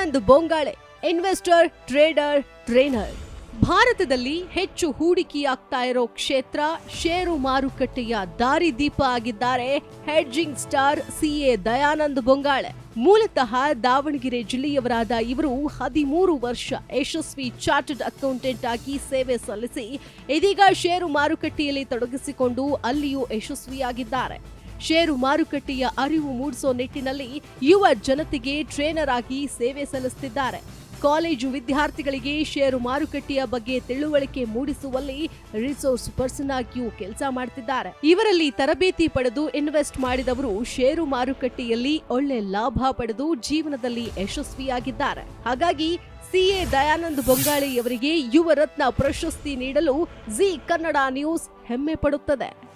Dayanand Bongale, investor, trader, trainer. ಭಾರತದಲ್ಲಿ ಹೆಚ್ಚು ಹೂಡಿಕೆಯಾಗ್ತಾ ಇರೋ ಕ್ಷೇತ್ರ ಷೇರು ಮಾರುಕಟ್ಟೆಯ ದಾರಿದೀಪ ಆಗಿದ್ದಾರೆ hedging star CA Dayanand Bongale. ಮೂಲತಃ ದಾವಣಗೆರೆ ಜಿಲ್ಲೆಯವರಾದ ಇವರು ಹದಿಮೂರು ವರ್ಷ ಯಶಸ್ವಿ ಚಾರ್ಟರ್ಡ್ ಅಕೌಂಟೆಂಟ್ ಆಗಿ ಸೇವೆ ಸಲ್ಲಿಸಿ ಇದೀಗ ಷೇರು ಮಾರುಕಟ್ಟೆಯಲ್ಲಿ ತೊಡಗಿಸಿಕೊಂಡು ಅಲ್ಲಿಯೂ ಯಶಸ್ವಿಯಾಗಿದ್ದಾರೆ. ಷೇರು ಮಾರುಕಟ್ಟೆಯ ಅರಿವು ಮೂಡಿಸೋ ನಿಟ್ಟಿನಲ್ಲಿ ಯುವ ಜನತೆಗೆ ಟ್ರೇನರ್ ಆಗಿ ಸೇವೆ ಸಲ್ಲಿಸುತ್ತಿದ್ದಾರೆ. ಕಾಲೇಜು ವಿದ್ಯಾರ್ಥಿಗಳಿಗೆ ಷೇರು ಮಾರುಕಟ್ಟೆಯ ಬಗ್ಗೆ ತಿಳುವಳಿಕೆ ಮೂಡಿಸುವಲ್ಲಿ ರಿಸೋರ್ಸ್ ಪರ್ಸನ್ ಆಗಿಯೂ ಕೆಲಸ ಮಾಡ್ತಿದ್ದಾರೆ. ಇವರಲ್ಲಿ ತರಬೇತಿ ಪಡೆದು ಇನ್ವೆಸ್ಟ್ ಮಾಡಿದವರು ಷೇರು ಮಾರುಕಟ್ಟೆಯಲ್ಲಿ ಒಳ್ಳೆ ಲಾಭ ಪಡೆದು ಜೀವನದಲ್ಲಿ ಯಶಸ್ವಿಯಾಗಿದ್ದಾರೆ. ಹಾಗಾಗಿ ಸಿಎ ದಯಾನಂದ್ ಬೊಂಗಾಳಿಯವರಿಗೆ ಯುವ ರತ್ನ ಪ್ರಶಸ್ತಿ ನೀಡಲು ಜಿ ಕನ್ನಡ ನ್ಯೂಸ್ ಹೆಮ್ಮೆ ಪಡುತ್ತದೆ.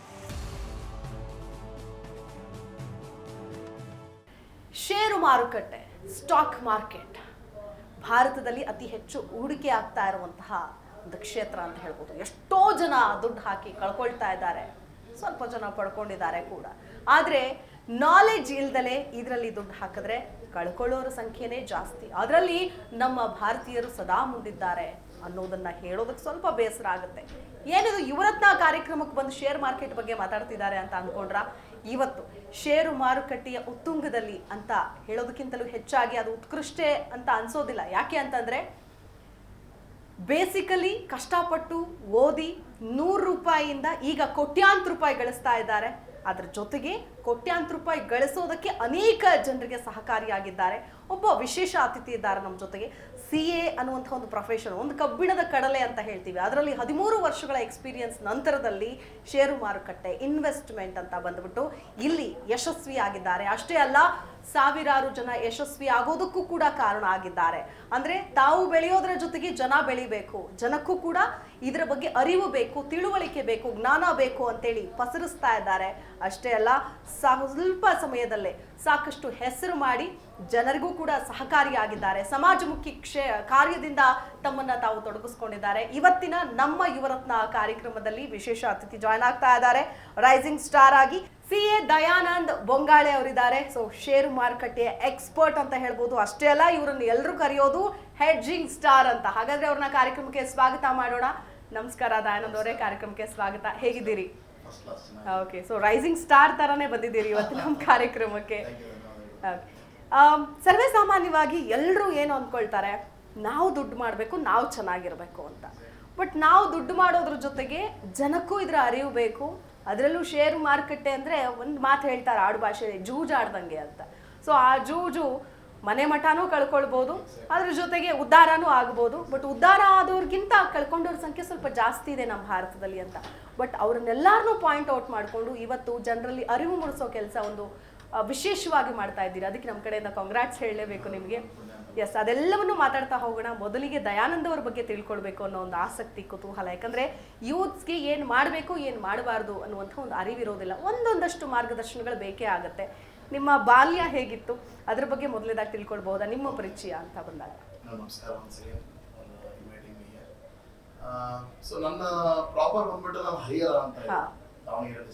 ಷೇರು ಮಾರುಕಟ್ಟೆ ಸ್ಟಾಕ್ ಮಾರ್ಕೆಟ್ ಭಾರತದಲ್ಲಿ ಅತಿ ಹೆಚ್ಚು ಹೂಡಿಕೆ ಆಗ್ತಾ ಇರುವಂತಹ ಒಂದು ಕ್ಷೇತ್ರ ಅಂತ ಹೇಳ್ಬೋದು. ಎಷ್ಟೋ ಜನ ದುಡ್ಡು ಹಾಕಿ ಕಳ್ಕೊಳ್ತಾ ಇದ್ದಾರೆ. ಸ್ವಲ್ಪ ಜನ ಪಡ್ಕೊಂಡಿದ್ದಾರೆ ಕೂಡ. ಆದರೆ ನಾಲೆಜ್ ಇಲ್ದಲೆ ಇದರಲ್ಲಿ ದುಡ್ಡು ಹಾಕಿದ್ರೆ ಕಳ್ಕೊಳ್ಳೋರ ಸಂಖ್ಯೆನೇ ಜಾಸ್ತಿ. ಅದರಲ್ಲಿ ನಮ್ಮ ಭಾರತೀಯರು ಸದಾ ಮುಂದಿದ್ದಾರೆ ಅನ್ನೋದನ್ನ ಹೇಳೋದಕ್ಕೆ ಸ್ವಲ್ಪ ಬೇಸರ ಆಗುತ್ತೆ. ಏನಿದು, ಯುವರತ್ನ ಕಾರ್ಯಕ್ರಮಕ್ಕೆ ಬಂದು ಶೇರ್ ಮಾರ್ಕೆಟ್ ಬಗ್ಗೆ ಮಾತಾಡ್ತಿದ್ದಾರೆ ಅಂತ ಅಂದ್ಕೊಂಡ್ರ? ಇವತ್ತು ಷೇರು ಮಾರುಕಟ್ಟೆಯ ಉತ್ತುಂಗದಲ್ಲಿ ಅಂತ ಹೇಳೋದಕ್ಕಿಂತಲೂ ಹೆಚ್ಚಾಗಿ ಅದು ಉತ್ಕೃಷ್ಟೆ ಅಂತ ಅನ್ಸೋದಿಲ್ಲ. ಯಾಕೆ ಅಂತಂದ್ರೆ ಬೇಸಿಕಲಿ ಕಷ್ಟಪಟ್ಟು ಓದಿ ನೂರು ರೂಪಾಯಿಯಿಂದ ಈಗ ಕೋಟ್ಯಾಂತರ ರೂಪಾಯಿ ಗಳಿಸ್ತಾ ಇದ್ದಾರೆ. ಅದ್ರ ಜೊತೆಗೆ ಕೋಟ್ಯಾಂತರ ರೂಪಾಯಿ ಗಳಿಸೋದಕ್ಕೆ ಅನೇಕ ಜನರಿಗೆ ಸಹಕಾರಿಯಾಗಿದ್ದಾರೆ. ಒಬ್ಬ ವಿಶೇಷ ಅತಿಥಿ ಇದ್ದಾರೆ ನಮ್ಮ ಜೊತೆಗೆ. ಸಿ ಎ ಅನ್ನುವಂಥ ಒಂದು ಪ್ರೊಫೆಷನ್ ಒಂದು ಕಬ್ಬಿಣದ ಕಡಲೆ ಅಂತ ಹೇಳ್ತೀವಿ. ಅದರಲ್ಲಿ ಹದಿಮೂರು ವರ್ಷಗಳ ಎಕ್ಸ್ಪೀರಿಯನ್ಸ್ ನಂತರದಲ್ಲಿ ಷೇರು ಮಾರುಕಟ್ಟೆ ಇನ್ವೆಸ್ಟ್ಮೆಂಟ್ ಅಂತ ಬಂದ್ಬಿಟ್ಟು ಇಲ್ಲಿ ಯಶಸ್ವಿ ಆಗಿದ್ದಾರೆ ಅಷ್ಟೇ ಅಲ್ಲ ಸಾವಿರಾರು ಜನ ಯಶಸ್ವಿ ಆಗೋದಕ್ಕೂ ಕೂಡ ಕಾರಣ ಆಗಿದ್ದಾರೆ. ಅಂದ್ರೆ ತಾವು ಬೆಳೆಯೋದ್ರ ಜೊತೆಗೆ ಜನ ಬೆಳಿಬೇಕು. ಜನಕ್ಕೂ ಕೂಡ ಇದರ ಬಗ್ಗೆ ಅರಿವು ಬೇಕು, ತಿಳುವಳಿಕೆ ಬೇಕು, ಜ್ಞಾನ ಬೇಕು ಅಂತೇಳಿ ಪಸರಿಸ್ತಾ ಇದ್ದಾರೆ. ಅಷ್ಟೇ ಅಲ್ಲ ಸ್ವಲ್ಪ ಸಮಯದಲ್ಲೇ ಸಾಕಷ್ಟು ಹೆಸರು ಮಾಡಿ ಜನರಿಗೂ ಕೂಡ ಸಹಕಾರಿಯಾಗಿದ್ದಾರೆ. ಸಮಾಜಮುಖಿ ಕ್ಷೇ, ಕಾರ್ಯದಿಂದ ತಮ್ಮನ್ನ ತಾವು ತೊಡಗಿಸ್ಕೊಂಡಿದ್ದಾರೆ. ಇವತ್ತಿನ ನಮ್ಮ ಯುವರತ್ನ ಕಾರ್ಯಕ್ರಮದಲ್ಲಿ ವಿಶೇಷ ಅತಿಥಿ ಜಾಯ್ನ್ ಆಗ್ತಾ ಇದ್ದಾರೆ. ರೈಸಿಂಗ್ ಸ್ಟಾರ್ ಆಗಿ ಸಿ ಎ ದಯಾನಂದ್ ಬೊಂಗಾಳೆ ಅವರಿದ್ದಾರೆ. ಸೊ ಷೇರು ಮಾರುಕಟ್ಟೆಯ ಎಕ್ಸ್ಪರ್ಟ್ ಅಂತ ಹೇಳ್ಬೋದು. ಅಷ್ಟೇ ಅಲ್ಲ ಇವರನ್ನ ಎಲ್ಲರೂ ಕರೆಯೋದು ಹೆಡ್ಜಿಂಗ್ ಸ್ಟಾರ್ ಅಂತ. ಹಾಗಾದ್ರೆ ಅವ್ರನ್ನ ಕಾರ್ಯಕ್ರಮಕ್ಕೆ ಸ್ವಾಗತ ಮಾಡೋಣ. ನಮಸ್ಕಾರ ದಯಾನಂದ್ ಅವರೇ ಕಾರ್ಯಕ್ರಮಕ್ಕೆ ಸ್ವಾಗತ. ಹೇಗಿದ್ದೀರಿ? ಓಕೆ ಸೊ ರೈಸಿಂಗ್ ಸ್ಟಾರ್ ತರಾನೇ ಬಂದಿದ್ದೀರಿ ಇವತ್ತು ನಮ್ಮ ಕಾರ್ಯಕ್ರಮಕ್ಕೆ. ಆಮ್, ಸರ್ವೇ ಸಾಮಾನ್ಯವಾಗಿ ಎಲ್ಲರೂ ಏನು ಅಂದ್ಕೊಳ್ತಾರೆ? ನಾವು ದುಡ್ಡು ಮಾಡಬೇಕು ನಾವು ಚೆನ್ನಾಗಿರ್ಬೇಕು ಅಂತ. ಬಟ್ ನಾವು ದುಡ್ಡು ಮಾಡೋದ್ರ ಜೊತೆಗೆ ಜನಕ್ಕೂ ಇದರ ಅರಿವು ಬೇಕು. ಅದರಲ್ಲೂ ಷೇರು ಮಾರುಕಟ್ಟೆ ಅಂದರೆ ಒಂದು ಮಾತು ಹೇಳ್ತಾರೆ ಆಡು ಭಾಷೆಯಲ್ಲಿ ಜೂಜಾಡ್ದಂಗೆ ಅಂತ. ಸೊ ಆ ಜೂಜು ಮನೆ ಮಠನೂ ಕಳ್ಕೊಳ್ಬೋದು, ಅದ್ರ ಜೊತೆಗೆ ಉದ್ಧಾರನೂ ಆಗ್ಬೋದು. ಬಟ್ ಉದ್ಧಾರ ಆದವ್ರಿಗಿಂತ ಕಳ್ಕೊಂಡವ್ರ ಸಂಖ್ಯೆ ಸ್ವಲ್ಪ ಜಾಸ್ತಿ ಇದೆ ನಮ್ಮ ಭಾರತದಲ್ಲಿ ಅಂತ. ಬಟ್ ಅವ್ರನ್ನೆಲ್ಲರನ್ನೂ ಪಾಯಿಂಟ್ ಔಟ್ ಮಾಡಿಕೊಂಡು ಇವತ್ತು ಜನರಲ್ಲಿ ಅರಿವು ಮೂಡಿಸೋ ಕೆಲಸ ಒಂದು ವಿಶೇಷವಾಗಿ ಮಾಡ್ತಾ ಇದ್ದೀರಿ. ಅದಕ್ಕೆ ನಮ್ಮ ಕಡೆಯಿಂದ ಕಾಂಗ್ರಾಟ್ಸ್ ಹೇಳಲೇಬೇಕು ನಿಮಗೆ. ಎಸ್ ಅದೆಲ್ಲವನ್ನು ಮಾತಾಡ್ತಾ ಹೋಗೋಣ. ಮೊದಲಿಗೆ ದಯಾನಂದ ಅವ್ರ ಬಗ್ಗೆ ತಿಳ್ಕೊಳ್ಬೇಕು ಅನ್ನೋ ಒಂದು ಆಸಕ್ತಿ ಕುತೂಹಲ. ಯಾಕಂದ್ರೆ ಯೂತ್ಸ್ಗೆ ಏನು ಮಾಡಬೇಕು ಏನು ಮಾಡಬಾರ್ದು ಅನ್ನುವಂಥ ಒಂದು ಅರಿವಿರೋದಿಲ್ಲ. ಒಂದೊಂದಷ್ಟು ಮಾರ್ಗದರ್ಶನಗಳು ಬೇಕೇ ಆಗುತ್ತೆ. ನಿಮ್ಮ ಬಾಲ್ಯ ಹೇಗಿತ್ತು? ಅದ್ರ ಬಗ್ಗೆ ಮೊದಲೇದಾಗಿ ತಿಳ್ಕೊಳ್ಬಹುದಾ? ನಿಮ್ಮ ಪರಿಚಯ ಅಂತ ಬಂದಾಗ. ನಮಸ್ಕಾರ ಸೊ ನನ್ನ ಪ್ರಾಪರ್ ಬಂದ್ಬಿಟ್ಟು ನಾನು ಹರಿಹರ ಅಂತ. ದಾವಣಗೆರೆ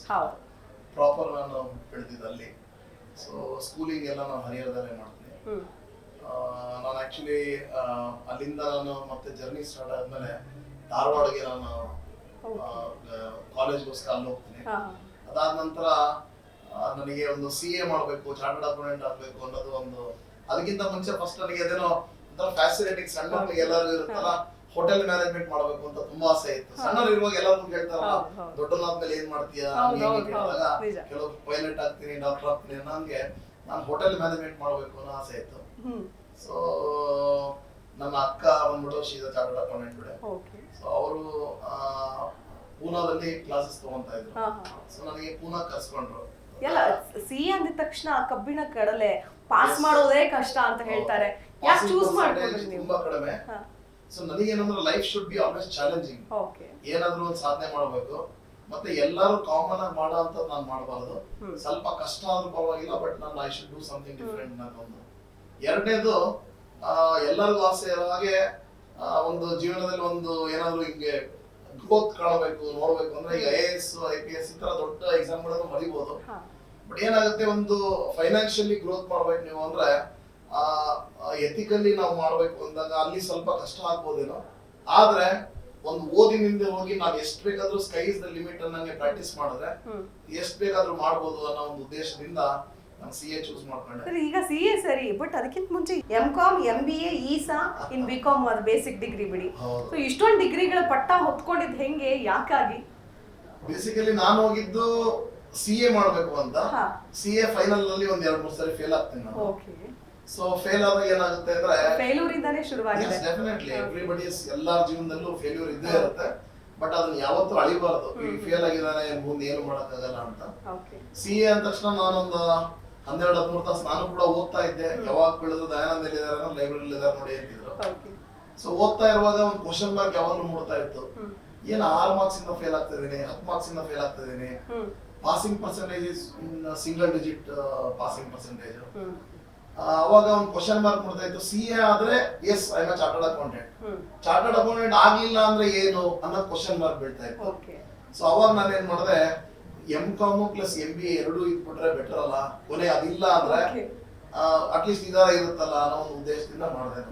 ಪ್ರಾಪರ್ ನಾನು ಬೆಳೆದಿದ್ದು ಅಲ್ಲಿ. ಸೊ ಸ್ಕೂಲಿಂಗ್ ಎಲ್ಲ ನಾನು ಹರಿಹರದಲ್ಲೇ ಮಾಡ್ತೀನಿ. ನಾನು ಆ್ಯಕ್ಚುಲಿ ಅಲ್ಲಿಂದ ನಾನು ಮತ್ತೆ ಜರ್ನಿ ಸ್ಟಾರ್ಟ್ ಆದ್ಮೇಲೆ ಧಾರವಾಡಗೆ ನಾನು ಕಾಲೇಜ್ಗೋಸ್ಕರ ಅಲ್ಲಿ ಹೋಗ್ತೀನಿ. ಅದಾದ ನಂತರ ನನಗೆ ಒಂದು ಸಿ ಎ ಮಾಡಬೇಕು ಚಾರ್ಟರ್ಡ್ ಅಕೌಂಟೆಂಟ್ ಆಗಬೇಕು ಅನ್ನೋದು ಒಂದು ಅದಕ್ಕಿಂತ ಮುಂಚೆ ಫಸ್ಟ್ ನನಗೆ ಅದೇನೋ ಒಂಥರ ಫ್ಯಾಸಿಲಿಟಿಂಗ್ ಸಣ್ಣ ಮಕ್ಕಳಿಗೆ ಎಲ್ಲರಿಗೂ ಇರುತ್ತಲ್ಲ ಹೋಟೆಲ್ ಮ್ಯಾನೇಜ್ಮೆಂಟ್ ಮಾಡಬೇಕು ಅಂತ ತುಂಬಾ ಆಸೆ ಇತ್ತು. ಸಣ್ಣರು ಇರುವಾಗ ಎಲ್ಲರೂ ಮೇಲೆ ದೊಡ್ಡನಾದ್ಮೇಲೆ ಏನ್ ಮಾಡ್ತೀಯಾ? ಕೆಲವೊಬ್ಬ ಪೈಲಟ್ ಆಗ್ತೀನಿ ಡಾಕ್ಟರ್ ಆಗ್ತೀನಿ. ಅನ್ನೋಂಗೆ ನಾನು ಹೋಟೆಲ್ ಮ್ಯಾನೇಜ್ಮೆಂಟ್ ಮಾಡಬೇಕು ಅನ್ನೋ ಆಸೆ ಇತ್ತು. ಸೊ ನನ್ನ ಅಕ್ಕ ಬಂದ್ಬಿಟ್ಟು ಶೀದ ಚಾರ್ಟರ್ಡ್ ಅಕೌಂಟೆಂಟ್ ಬಿಡೆ ಸೊ ಅವರು ಪೂನಾದಲ್ಲಿ ಕ್ಲಾಸಸ್ ತಗೊಂತಾ ಇದ್ರು. ಸೊ ನನಗೆ ಪೂನಾ ಕರ್ಸ್ಕೊಂಡ್ರು. ಎಲ್ಲ ಸಿ ಅಂದಿದ ತಕ್ಷಣ ಕಬ್ಬಿಣ ಕಡಲೆ ಪಾಸ್ ಮಾಡೋದೇ ಕಷ್ಟ ಅಂತ ಹೇಳ್ತಾರೆ. ಯಾಕೆ ಚೂಸ್ ಮಾಡ್ಕೊಂಡ್ರಿ ನೀವು? ತುಂಬಾ ಕಡಿಮೆ. ಸೊ ನನಗೆ ಏನಂದ್ರೆ life should be always challenging okay ಏನಾದ್ರೂ ಒಂದು ಸಾಧನೆ ಮಾಡಬೇಕು. ಮತ್ತೆ ಎಲ್ಲರೂ ಕಾಮನ್ ಆಗಿ ಮಾಡೋ ಅಂತ ನಾನು ಮಾಡಬಾರದು. ಸ್ವಲ್ಪ ಕಷ್ಟ ಆದ್ರೂ ಪರವಾಗಿಲ್ಲ ಬಟ್ ನಾನು I should do something different ಒಂದು ಎರಡನೇದು ಎಲ್ಲರಿಗೂ ಆಸೆ ಇರೋ ಹಾಗೆ ಒಂದು ಜೀವನದಲ್ಲಿ ಒಂದು ಏನಾದ್ರು ಹಿಂಗೆ ಗ್ರೋತ್ ಕಾಣಬೇಕು ನೋಡ್ಬೇಕು ಅಂದ್ರೆ ಈಗ I S I P S ಈ ತರ ದೊಡ್ಡ ಎಕ್ಸಾಮ್ಗಳನ್ನು ಮರಿಬಹುದು ಬಟ್ ಏನಾಗುತ್ತೆ ಒಂದು ಫೈನಾನ್ಷಿಯಲಿ ಗ್ರೋತ್ ಮಾಡ್ಬೇಕು ನೀವು ಅಂದ್ರೆ ಆ ಎಥಿಕಲಿ ನಾವು ಮಾಡ್ಬೇಕು ಅಂದಾಗ ಅಲ್ಲಿ ಸ್ವಲ್ಪ ಕಷ್ಟ ಆಗ್ಬೋದೇನೋ. ಆದ್ರೆ ಒಂದು ಓದಿನಿಂದ ಹೋಗಿ ನಾವು ಎಷ್ಟು ಬೇಕಾದ್ರೂ ಸ್ಕೈಸ್ ದ ಲಿಮಿಟ್ ಅನ್ನಂಗೆ ಪ್ರಾಕ್ಟೀಸ್ ಮಾಡಿದ್ರೆ. ಎಷ್ಟು ಬೇಕಾದ್ರೂ ಮಾಡ್ಬೋದು ಅನ್ನೋ ಒಂದು ಉದ್ದೇಶದಿಂದ ನಾನು ಸಿ ಎ ಚೂಸ್ ಮಾಡ್ಕೊಂಡೆ. ಸರ್ ಈಗ ಸಿ ಎ ಸರಿ ಬಟ್ ಅದಕ್ಕಿಂತ ಮುಂಚೆ M Com M B A is a in B Com ಅದು ಬೇಸಿಕ್ ಡಿಗ್ರಿ ಬಿಡಿ. ಸೊ ಇಷ್ಟೊಂದು ಡಿಗ್ರಿಗಳ ಪಟ್ಟ ಹೊತ್ಕೊಂಡಿದ್ ಹೆಂಗೆ ಯಾಕಾಗಿ? ಬೇಸಿಕಲಿ ನಾನು ಹೋಗಿದ್ದು ಸಿ ಎ ಮಾಡಬೇಕು ಅಂತ. ಸಿ ಎ ಫೈನಲ್ನಲ್ಲಿ ಒಂದ್ ಎರಡು ಮೂರು ಸರಿ ಫೇಲ್ ಆಗ್ತೀನಿ ನಾನು. ಓಕೆ ಸೊ ಫೇಲ್ ಆದಾಗ ಏನಾಗುತ್ತೆ ಅಂದ್ರೆ ಫೇಲ್ಯೂರ್ ಇಂದಾನೇ ಶುರುವಾಗಿದೆ. ಡೆಫಿನೆಟ್ಲಿ ಎವ್ರಿಬಡಿ ಎಲ್ಲಾರ ಜೀವನದಲ್ಲೂ ಫೇಲ್ಯೂರ್ ಇದ್ದೇ ಇರುತ್ತೆ. ಬಟ್ ಅದನ್ನ ಯಾವತ್ತೂ ಅಳಿಬಾರದು. ಫೇಲ್ ಆಗಿದ್ದಾನೆ ಮುಂದೆ ಏನು ಮಾಡಕ್ಕಾಗಲ್ಲ ಅಂತ. ಓಕೆ ಸಿ ಎ ಅಂದ ತಕ್ಷಣ ನಾನೊಂದು ಹನ್ನೆರಡು ಹದಿಮೂರು ತಾಸು ನಾನು ಕೂಡ ಓದ್ತಾ ಇದ್ದೆ. ಯಾವಾಗ ಬೆಳೆದ್ರು ದಯಾನಂದ ಎಲ್ಲಿದ್ದಾರೆ ಲೈಬ್ರರಿ ಇದ್ದಾರೆ ನೋಡಿ ಅಂತಿದ್ರು. ಸೊ ಓದ್ತಾ ಇರುವಾಗ ಒಂದು ಕ್ವಶನ್ ಮಾರ್ಕ್ ಯಾವಾಗಲೂ ಮೂಡ್ತಾ ಇತ್ತು. ಏನ್ ಆರು ಮಾರ್ಕ್ಸ್ ಇಂದ ಫೇಲ್ ಆಗ್ತಾ ಇದೀನಿ ಹತ್ತು ಮಾರ್ಕ್ಸ್ ಇಂದ ಫೇಲ್ ಆಗ್ತಾ ಇದೀನಿ passing percentage is single digit passing percentage ಅವಾಗ ಒಂದು ಕ್ವಶನ್ ಮಾರ್ಕ್ ಮಾಡ್ತಾ ಇತ್ತು. ಸಿ ಎ ಆದ್ರೆ S I M chartered accountant chartered accountant ಆಗ್ಲಿಲ್ಲ ಅಂದ್ರೆ ಏನು ಅನ್ನೋದು ಕ್ವಶನ್ ಮಾರ್ಕ್ ಬೀಳ್ತಾ ಇತ್ತು. ಸೊ ಅವಾಗ ನಾನು ಏನ್ ಮಾಡಿದೆ M com plus M B ಎರಡು ಇದ್ಬಿಟ್ರೆ ಬೆಟರ್ ಅಲ್ಲ? ಕೊನೆ ಅದಿಲ್ಲ ಅಂದ್ರೆ ಅಟ್ಲೀಸ್ಟ್ ಇದರ ಇರುತ್ತಲ್ಲ ಅನ್ನೋ ಒಂದು ಉದ್ದೇಶದಿಂದ ಮಾಡಿದೆ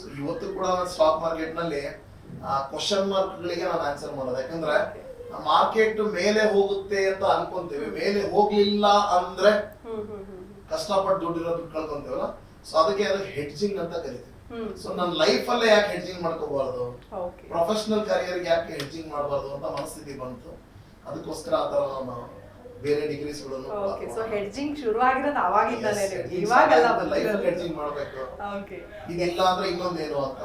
ಸೊ ಇವತ್ತು ಕೂಡ ಸ್ಟಾಕ್ ಮಾರ್ಕೆಟ್ನಲ್ಲಿ ಕ್ವಶನ್ ಮಾರ್ಕ್ ಗಳಿಗೆ ನಾನು ಆನ್ಸರ್ ಮಾಡೋದು. ಯಾಕಂದ್ರೆ ಮಾರ್ಕೆಟ್ ಮೇಲೆ ಹೋಗುತ್ತೆ ಅಂತ ಅನ್ಕೊಂತೇವೆ. ಮೇಲೆ ಹೋಗ್ಲಿಲ್ಲ ಅಂದ್ರೆ ಕಷ್ಟಪಟ್ಟು ದುಡ್ಡಿರೋ ದುಡ್ಡು ಕಳ್ಕೊಂತೇವಲ್ಲ? ಸೊ ಅದಕ್ಕೆ ಅದು ಹೆಡ್ಜಿಂಗ್ ಅಂತ ಕರಿತೀವಿ. ಸೊ ನನ್ನ ಲೈಫ್ ಅಲ್ಲೇ ಯಾಕೆ ಹೆಡ್ಜಿಂಗ್ ಮಾಡ್ಕೋಬಾರ್ದು? ಪ್ರೊಫೆಷನಲ್ ಕರಿಯರ್ ಯಾಕೆ ಹೆಡ್ಜಿಂಗ್ ಮಾಡಬಾರ್ದು ಅಂತ ಮನಸ್ಥಿತಿ ಬಂತು. ಅದಕ್ಕೋಸ್ಕರ ಆ ತರ ಬೇರೆ ಡಿಗ್ರೀಸ್ ಓಕೆ ಸೊ ಹೆಡ್ಜಿಂಗ್ ಶುರು ಆಗಿರೋದು ಅವಾಗಿಂದಲೇ. ಇವಾಗಲ್ಲ ಲೈಫ್ ಹೆಡ್ಜಿಂಗ್ ಮಾಡಬೇಕು. ಓಕೆ ಇದಿಲ್ಲ ಅಂದ್ರೆ ಇನ್ನೊಂದೇನು ಅಂತ.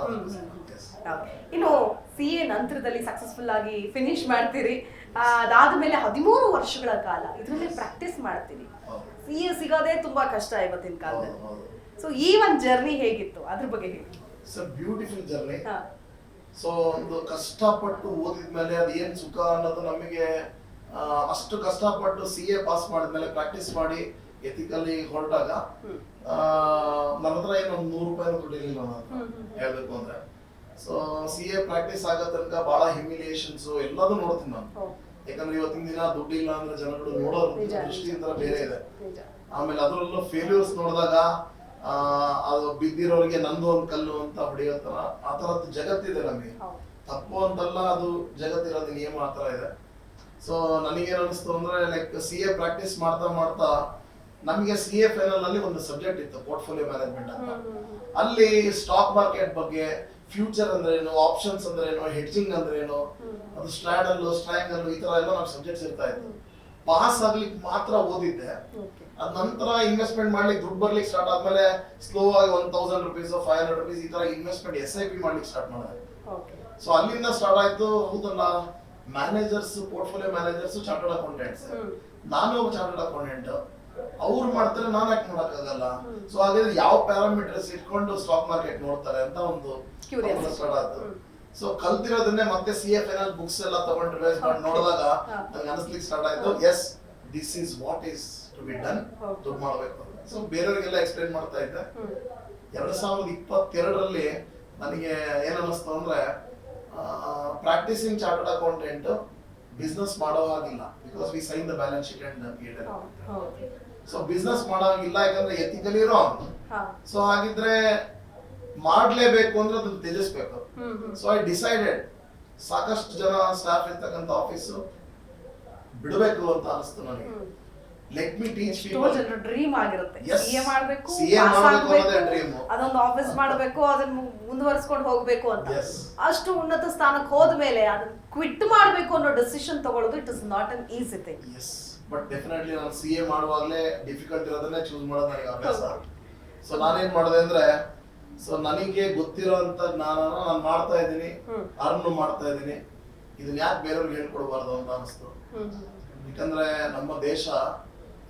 ಇನ್ನು ಸಿ ಎ ನಂತರದಲ್ಲಿ ಸಕ್ಸಸ್ಫುಲ್ ಆಗಿ ಫಿನಿಶ್ ಮಾಡ್ತೀರಿ. ಅದಾದ ಮೇಲೆ ಹದಿಮೂರು ವರ್ಷಗಳ ಕಾಲ ಇದರಲ್ಲಿ ಪ್ರಾಕ್ಟೀಸ್ ಮಾಡ್ತೀರಿ. ಸಿ ಎ ಸಿಗೋದೇ ತುಂಬಾ ಕಷ್ಟ ಇವತ್ತಿನ ಕಾಲದಲ್ಲಿ. ಸೊ ಈ ಒಂದು ಜರ್ನಿ ಹೇಗಿತ್ತು? ಅದ್ರ ಬಗ್ಗೆ ಹೇಳಿ. ಸರ್ ಬ್ಯೂಟಿಫುಲ್ ಜರ್ನಿ ಸೊ ಒಂದು ಕಷ್ಟಪಟ್ಟು ಓದಿದ್ಮೇಲೆ ಅದು ಏನ್ ಸುಖ ಅನ್ನೋದು ನಮಗೆ ಅಷ್ಟು ಕಷ್ಟಪಟ್ಟು ಸಿ ಎ ಪಾಸ್ ಮಾಡಿದ್ಮೇಲೆ ಪ್ರಾಕ್ಟೀಸ್ ಮಾಡಿ ಎಥಿಕಲಿ ಹೊರಟಾಗ. ನನ್ನ ಹತ್ರ ಏನು ಒಂದು ನೂರು ರೂಪಾಯಿ ದುಡಿಲಿಲ್ಲ ನನ್ನ. ಹೇಳ್ಬೇಕು ಅಂದ್ರೆ. ಸೊ ಸಿ ಎ ಪ್ರಾಕ್ಟೀಸ್ ಆಗೋ ತನಕ ಬಹಳ ಹ್ಯುಮಿಲಿಯೇಷನ್ಸ್ ಎಲ್ಲದೂ ನೋಡ್ತೀನಿ ನಾನು. ಯಾಕಂದ್ರೆ ಇವತ್ತಿನ ದಿನ ದುಡ್ಡಿಲ್ಲ ಅಂದ್ರೆ ಜನಗಳು ನೋಡೋ ದೃಷ್ಟಿ ದೃಷ್ಟಿಯಿಂದ ಬೇರೆ ಇದೆ. ಆಮೇಲೆ ಅದರಲ್ಲೂ ಫೇಲ್ಯೂರ್ಸ್ ನೋಡಿದಾಗ ಅದು ಬಿದ್ದಿರೋರಿಗೆ ನಂದು ಒಂದು ಕಲ್ಲು ಅಂತ ಹೊಡೆಯೋತರ ಆ ತರದ್ದು ಜಗತ್ತಿದೆ ನಮಗೆ. ತಪ್ಪು ಅಂತಲ್ಲ ಅದು ಜಗತ್ತಿರೋದು ನಿಯಮ ಆ ತರ ಇದೆ. ಸೊ ನನಗೇನು ಅನಿಸ್ತು ಅಂದ್ರೆ ಲೈಕ್ ಸಿ ಎ ಪ್ರಾಕ್ಟೀಸ್ ಮಾಡ್ತಾ ಮಾಡ್ತಾ ನಮಗೆ ಸಿ ಎ ಫೈನಲ್ ಅಲ್ಲಿ ಒಂದು ಸಬ್ಜೆಕ್ಟ್ ಇತ್ತು ಪೋರ್ಟ್ಫೋಲಿಯೋ ಮ್ಯಾನೇಜ್ಮೆಂಟ್ ಅಂತ. ಅಲ್ಲಿ ಸ್ಟಾಕ್ ಮಾರ್ಕೆಟ್ ಬಗ್ಗೆ ಫ್ಯೂಚರ್ ಅಂದ್ರೆ ಏನು ಆಪ್ಷನ್ಸ್ ಅಂದ್ರೆ ಏನು ಹೆಡ್ಜಿಂಗ್ ಅಂದ್ರೆ ಏನು ಅದು ಸ್ಟ್ರಾಡಲ್ಲು ಸ್ಟ್ರಾಂಗಲ್ ಈ ತರ ಎಲ್ಲ ನಮ್ಗೆ ಸಬ್ಜೆಕ್ಟ್ಸ್ ಇರ್ತಾ ಇತ್ತು. ಪಾಸ್ ಆಗ್ಲಿಕ್ಕೆ ಮಾತ್ರ ಓದಿದ್ದೆ. ಅದ ನಂತರ ಇನ್ವೆಸ್ಟ್ಮೆಂಟ್ ಮಾಡ್ಲಿಕ್ಕೆ ದುಡ್ಡು ಬರ್ಲಿಕ್ಕೆ ಸ್ಟಾರ್ಟ್ ಆದ್ಮೇಲೆ ಸ್ಲೋ ಆಗಿ one thousand rupees five hundred rupees ಈ ತರ ಇನ್ವೆಸ್ಟ್ಮೆಂಟ್ ಎಸ್ ಐ ಪಿ ಮಾಡ್ಲಿಕ್ಕೆ ಸ್ಟಾರ್ಟ್ ಮಾಡಿದೆ. ಸೊ ಅಲ್ಲಿಂದ ಸ್ಟಾರ್ಟ್ ಆಯ್ತು ಹೌದಲ್ಲ managers portfolio managers chartered accountants. ನಾನು ಒಬ್ಬ ಚಾರ್ಟರ್ಡ್ ಅಕೌಂಟೆಂಟ್ ಅವ್ರು ಮಾಡ್ತಾರೆ ನಾನು ಯಾಕೆ ಮಾಡೋಕ್ಕಾಗಲ್ಲ ಆಗಲ್ಲ ಸೊ ಹಾಗಾದ್ರೆ ಯಾವ ಪ್ಯಾರಾಮೀಟರ್ಸ್ ಇಟ್ಕೊಂಡು ಸ್ಟಾಕ್ ಮಾರ್ಕೆಟ್ ನೋಡ್ತಾರೆ ಅಂತ ಒಂದು. ಸ್ಟಾರ್ಟ್ ಆಯ್ತು. ಸೊ ಕಲ್ತಿರೋದನ್ನೇ ಮತ್ತೆ ಸಿ ಎಫ್ ಎನ್ ಬುಕ್ಸ್ ಎಲ್ಲ ತಗೊಂಡು ರಿವೈಸ್ ಮಾಡಿ ನೋಡಿದಾಗ ಹಾ. ನಂಗೆ ಅನಿಸ್ಲಿಕ್ಕೆ ಸ್ಟಾರ್ಟ್ ಆಯ್ತು yes this is what is to be done. ದುಡ್ಡು ಮಾಡಬೇಕು ಸೊ ಬೇರೆಯವರಿಗೆಲ್ಲ ಎಕ್ಸ್ಪ್ಲೈನ್ ಮಾಡ್ತಾ ಇದ್ದೆ ಎರಡು ಸಾವಿರದ ಇಪ್ಪತ್ತೆರಡರಲ್ಲಿ ನನಗೆ ಏನನ್ನಿಸ್ತು ಅಂದರೆ ಪ್ರಾಕ್ಟೀಸಿಂಗ್ ಚಾರ್ಟರ್ಡ್ ಅಕೌಂಟೆಂಟ್ ಬಿಸ್ನೆಸ್ ಮಾಡೋ ಹಾಗಿಲ್ಲ because we sign the balance sheet and P. So business ಮಾಡೋ ಹಾಗಿಲ್ಲ ಯಾಕಂದ್ರೆ ಎಥಿಕಲಿ ಇರೋ ಹಾ. ಸೊ ಹಾಗಿದ್ರೆ ಮಾಡ್ಲೇಬೇಕು ಅಂದ್ರೆ ಅದನ್ನ ತ್ಯಜಿಸ್ಬೇಕು. ಸೊ ಐ ಡಿಸೈಡೆಡ್ ಸಾಕಷ್ಟು ಜನ ಸ್ಟಾಫ್ ಇರ್ತಕ್ಕಂಥ ಆಫೀಸು ಬಿಡಬೇಕು ಅಂತ ಅನಿಸ್ತು ನನಗೆ. ಲೆಟ್ ಮಿ ಟೀಚ್ ಎಷ್ಟೋ ಪೀಪಲ್ ಡ್ರೀಮ್ ಆಗಿರುತ್ತೆ. ಸಿಎ ಮಾಡಬೇಕು ಆಗ್ಬೇಕು, ಅದೊಂದು ಆಫೀಸ್ ಮಾಡಬೇಕು ಅದನ್ನ ಮುಂದುವರಿಸ್ಕೊಂಡು ಹೋಗಬೇಕು ಅಂತ. ಅಷ್ಟು ಉನ್ನತ ಸ್ಥಾನಕ್ಕೆ ಹೋದ್ಮೇಲೆ ಅದನ್ನ ಕ್ವಿಟ್ ಮಾಡಬೇಕು ಅನ್ನೋ ಡಿಸಿಷನ್ ತಗೊಳ್ಳೋದು it is not an easy thing yes but definitely ನಾನು ಸಿ ಎ ಮಾಡುವಾಗಲೇ ಡಿಫಿಕಲ್ಟ್ ಇರೋದನ್ನೇ ಚೂಸ್ ಮಾಡೋದು ನನಗೆ ಅಭ್ಯಾಸ. ಸೊ ನಾನೇನ್ ಮಾಡಿದೆ ಅಂದ್ರೆ ಸೊ ನನಗೆ ಗೊತ್ತಿರೋಂತ ಜ್ಞಾನನ ನಾನು ಮಾಡ್ತಾ ಇದ್ದೀನಿ. ಅರ್ನ್ ಮಾಡ್ತಾ ಇದ್ದೀನಿ. ಇದನ್ನ ಯಾಕೆ ಬೇರೆಯವ್ರಿಗೆ ಹೇಳ್ಕೊಡ್ಬಾರ್ದು ಅಂತ ಅನಿಸ್ತು. ಯಾಕಂದ್ರೆ ನಮ್ಮ ದೇಶ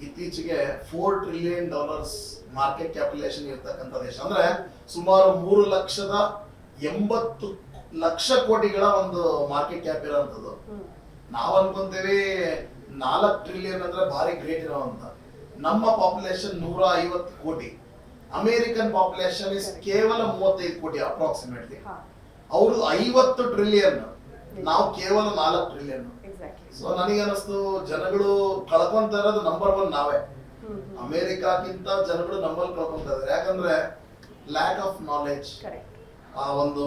ಇತ್ತೀಚೆಗೆ four trillion dollars market capitalisation ಇರ್ತಕ್ಕಂಥ ದೇಶ. ಅಂದ್ರೆ ಸುಮಾರು ಮೂರು ಲಕ್ಷದ ಎಂಬತ್ತು ಲಕ್ಷ ಕೋಟಿಗಳ ಒಂದು ಮಾರ್ಕೆಟ್ ಕ್ಯಾಪ್ ಇರೋಂಥದ್ದು ನಾವ್ ಅನ್ಕೊಂತೀವಿ ನಾಲ್ಕು ಟ್ರಿಲಿಯನ್ ಅಂದ್ರೆ ಭಾರಿ ಗ್ರೇಟ್ ಇರೋವಂಥ ನಮ್ಮ ಪಾಪ್ಯುಲೇಷನ್ ನೂರ ಐವತ್ತು ಕೋಟಿ. ಅಮೇರಿಕನ್ ಪಾಪ್ಯುಲೇಷನ್ ಇಸ್ ಕೇವಲ ಮೂವತ್ತೈದು ಕೋಟಿ ಅಪ್ರಾಕ್ಸಿಮೇಟ್ಲಿ ಅವರು ಐವತ್ತು ಟ್ರಿಲಿಯನ್ ನಾವು ಕೇವಲ ನಾಲ್ಕು ಟ್ರಿಲಿಯನ್ ಸೊ ನನಗೆ ಅನಿಸ್ತು ಜನಗಳು ಕಳ್ಕೊಂತ ಇರೋದು ನಂಬರ್ ಒನ್ ನಾವೇ. ಅಮೆರಿಕಾಕ್ಕಿಂತ ಜನಗಳು ನಮ್ಮಲ್ಲಿ ಕಳ್ಕೊಂತ ಇದಾರೆ ಯಾಕಂದ್ರೆ ಲ್ಯಾಕ್ ಆಫ್ ನಾಲೆಡ್ಜ್ ಆ ಒಂದು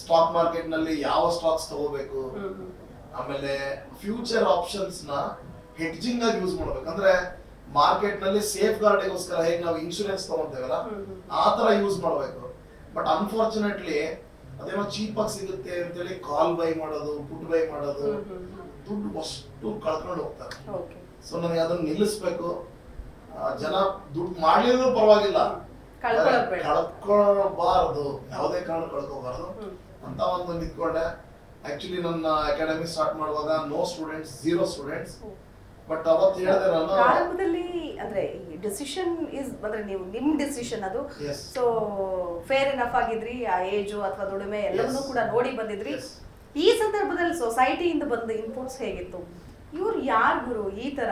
ಸ್ಟಾಕ್ ಮಾರ್ಕೆಟ್ನಲ್ಲಿ ಯಾವ ಸ್ಟಾಕ್ಸ್ ತಗೋಬೇಕು? ಆಮೇಲೆ ಫ್ಯೂಚರ್ ಆಪ್ಷನ್ಸ್ನ ಹೆಡ್ಜಿಂಗ್ ಆಗಿ ಯೂಸ್ ಮಾಡ್ಬೇಕು. ಅಂದ್ರೆ ಮಾರ್ಕೆಟ್ನಲ್ಲಿ ಸೇಫ್ ಗಾರ್ಡಿಗೋಸ್ಕರ ಹೇಗೆ ನಾವು ಇನ್ಶೂರೆನ್ಸ್ ತಗೊಂತೇವಲ್ಲ ಆ ತರ ಯೂಸ್ ಮಾಡ್ಬೇಕು. ಬಟ್ ಅನ್ಫಾರ್ಚುನೇಟ್ಲಿ ಅದೇನೋ ಚೀಪ್ ಆಗಿ ಸಿಗುತ್ತೆ ಅಂತೇಳಿ ಕಾಲ್ ಬೈ ಮಾಡೋದು ಪುಟ್ ಬೈ ಮಾಡೋದು ದುಡ್ಡು ಅಷ್ಟು ಕಳ್ಕೊಂಡು ಹೋಗ್ತಾರೆ. ಓಕೆ ಸೊ ನನಗೆ ಅದನ್ನ ನಿಲ್ಲಿಸ್ಬೇಕು. ಜನ ದುಡ್ಡು ಮಾಡಲಿಲ್ಲ ಪರವಾಗಿಲ್ಲ. ಕಳ್ಕೊಳ್ಬಾರದು ಯಾವುದೇ ಕಾರಣ ಕಳ್ಕೋಬಾರದು. ಅಂತ ಒಂದು ನಿಂತ್ಕೊಂಡೆ. ಆಕ್ಚುಲಿ ನನ್ನ ಅಕಾಡೆಮಿ ಸ್ಟಾರ್ಟ್ ಮಾಡುವಾಗ no students zero students but ಅವತ್ತು ಹೇಳಿದೆ ನಾನು ಪ್ರಾರಂಭದಲ್ಲಿ ಅಂದ್ರೆ ಈ ಡಿಸಿಷನ್ ಇಸ್ ಅಂದ್ರೆ ನೀವು ನಿಮ್ ಡಿಸಿಷನ್ ಅದು. ಸೊ ಫೇರ್ ಎನಫ್ ಆಗಿದ್ರಿ. ಆ ಏಜು ಅಥವಾ ದುಡಿಮೆ ಎಲ್ಲವನ್ನೂ ಕೂಡ ನೋಡಿ ಬಂದಿದ್ರಿ. ಈ ಸಂದರ್ಭದಲ್ಲಿ ಸೊಸೈಟಿಯಿಂದ ಬಂದ ಇನ್ಪುಟ್ಸ್ ಹೇಗಿತ್ತು? ಇವ್ರು ಯಾರ್ ಗುರು? ಈ ತರ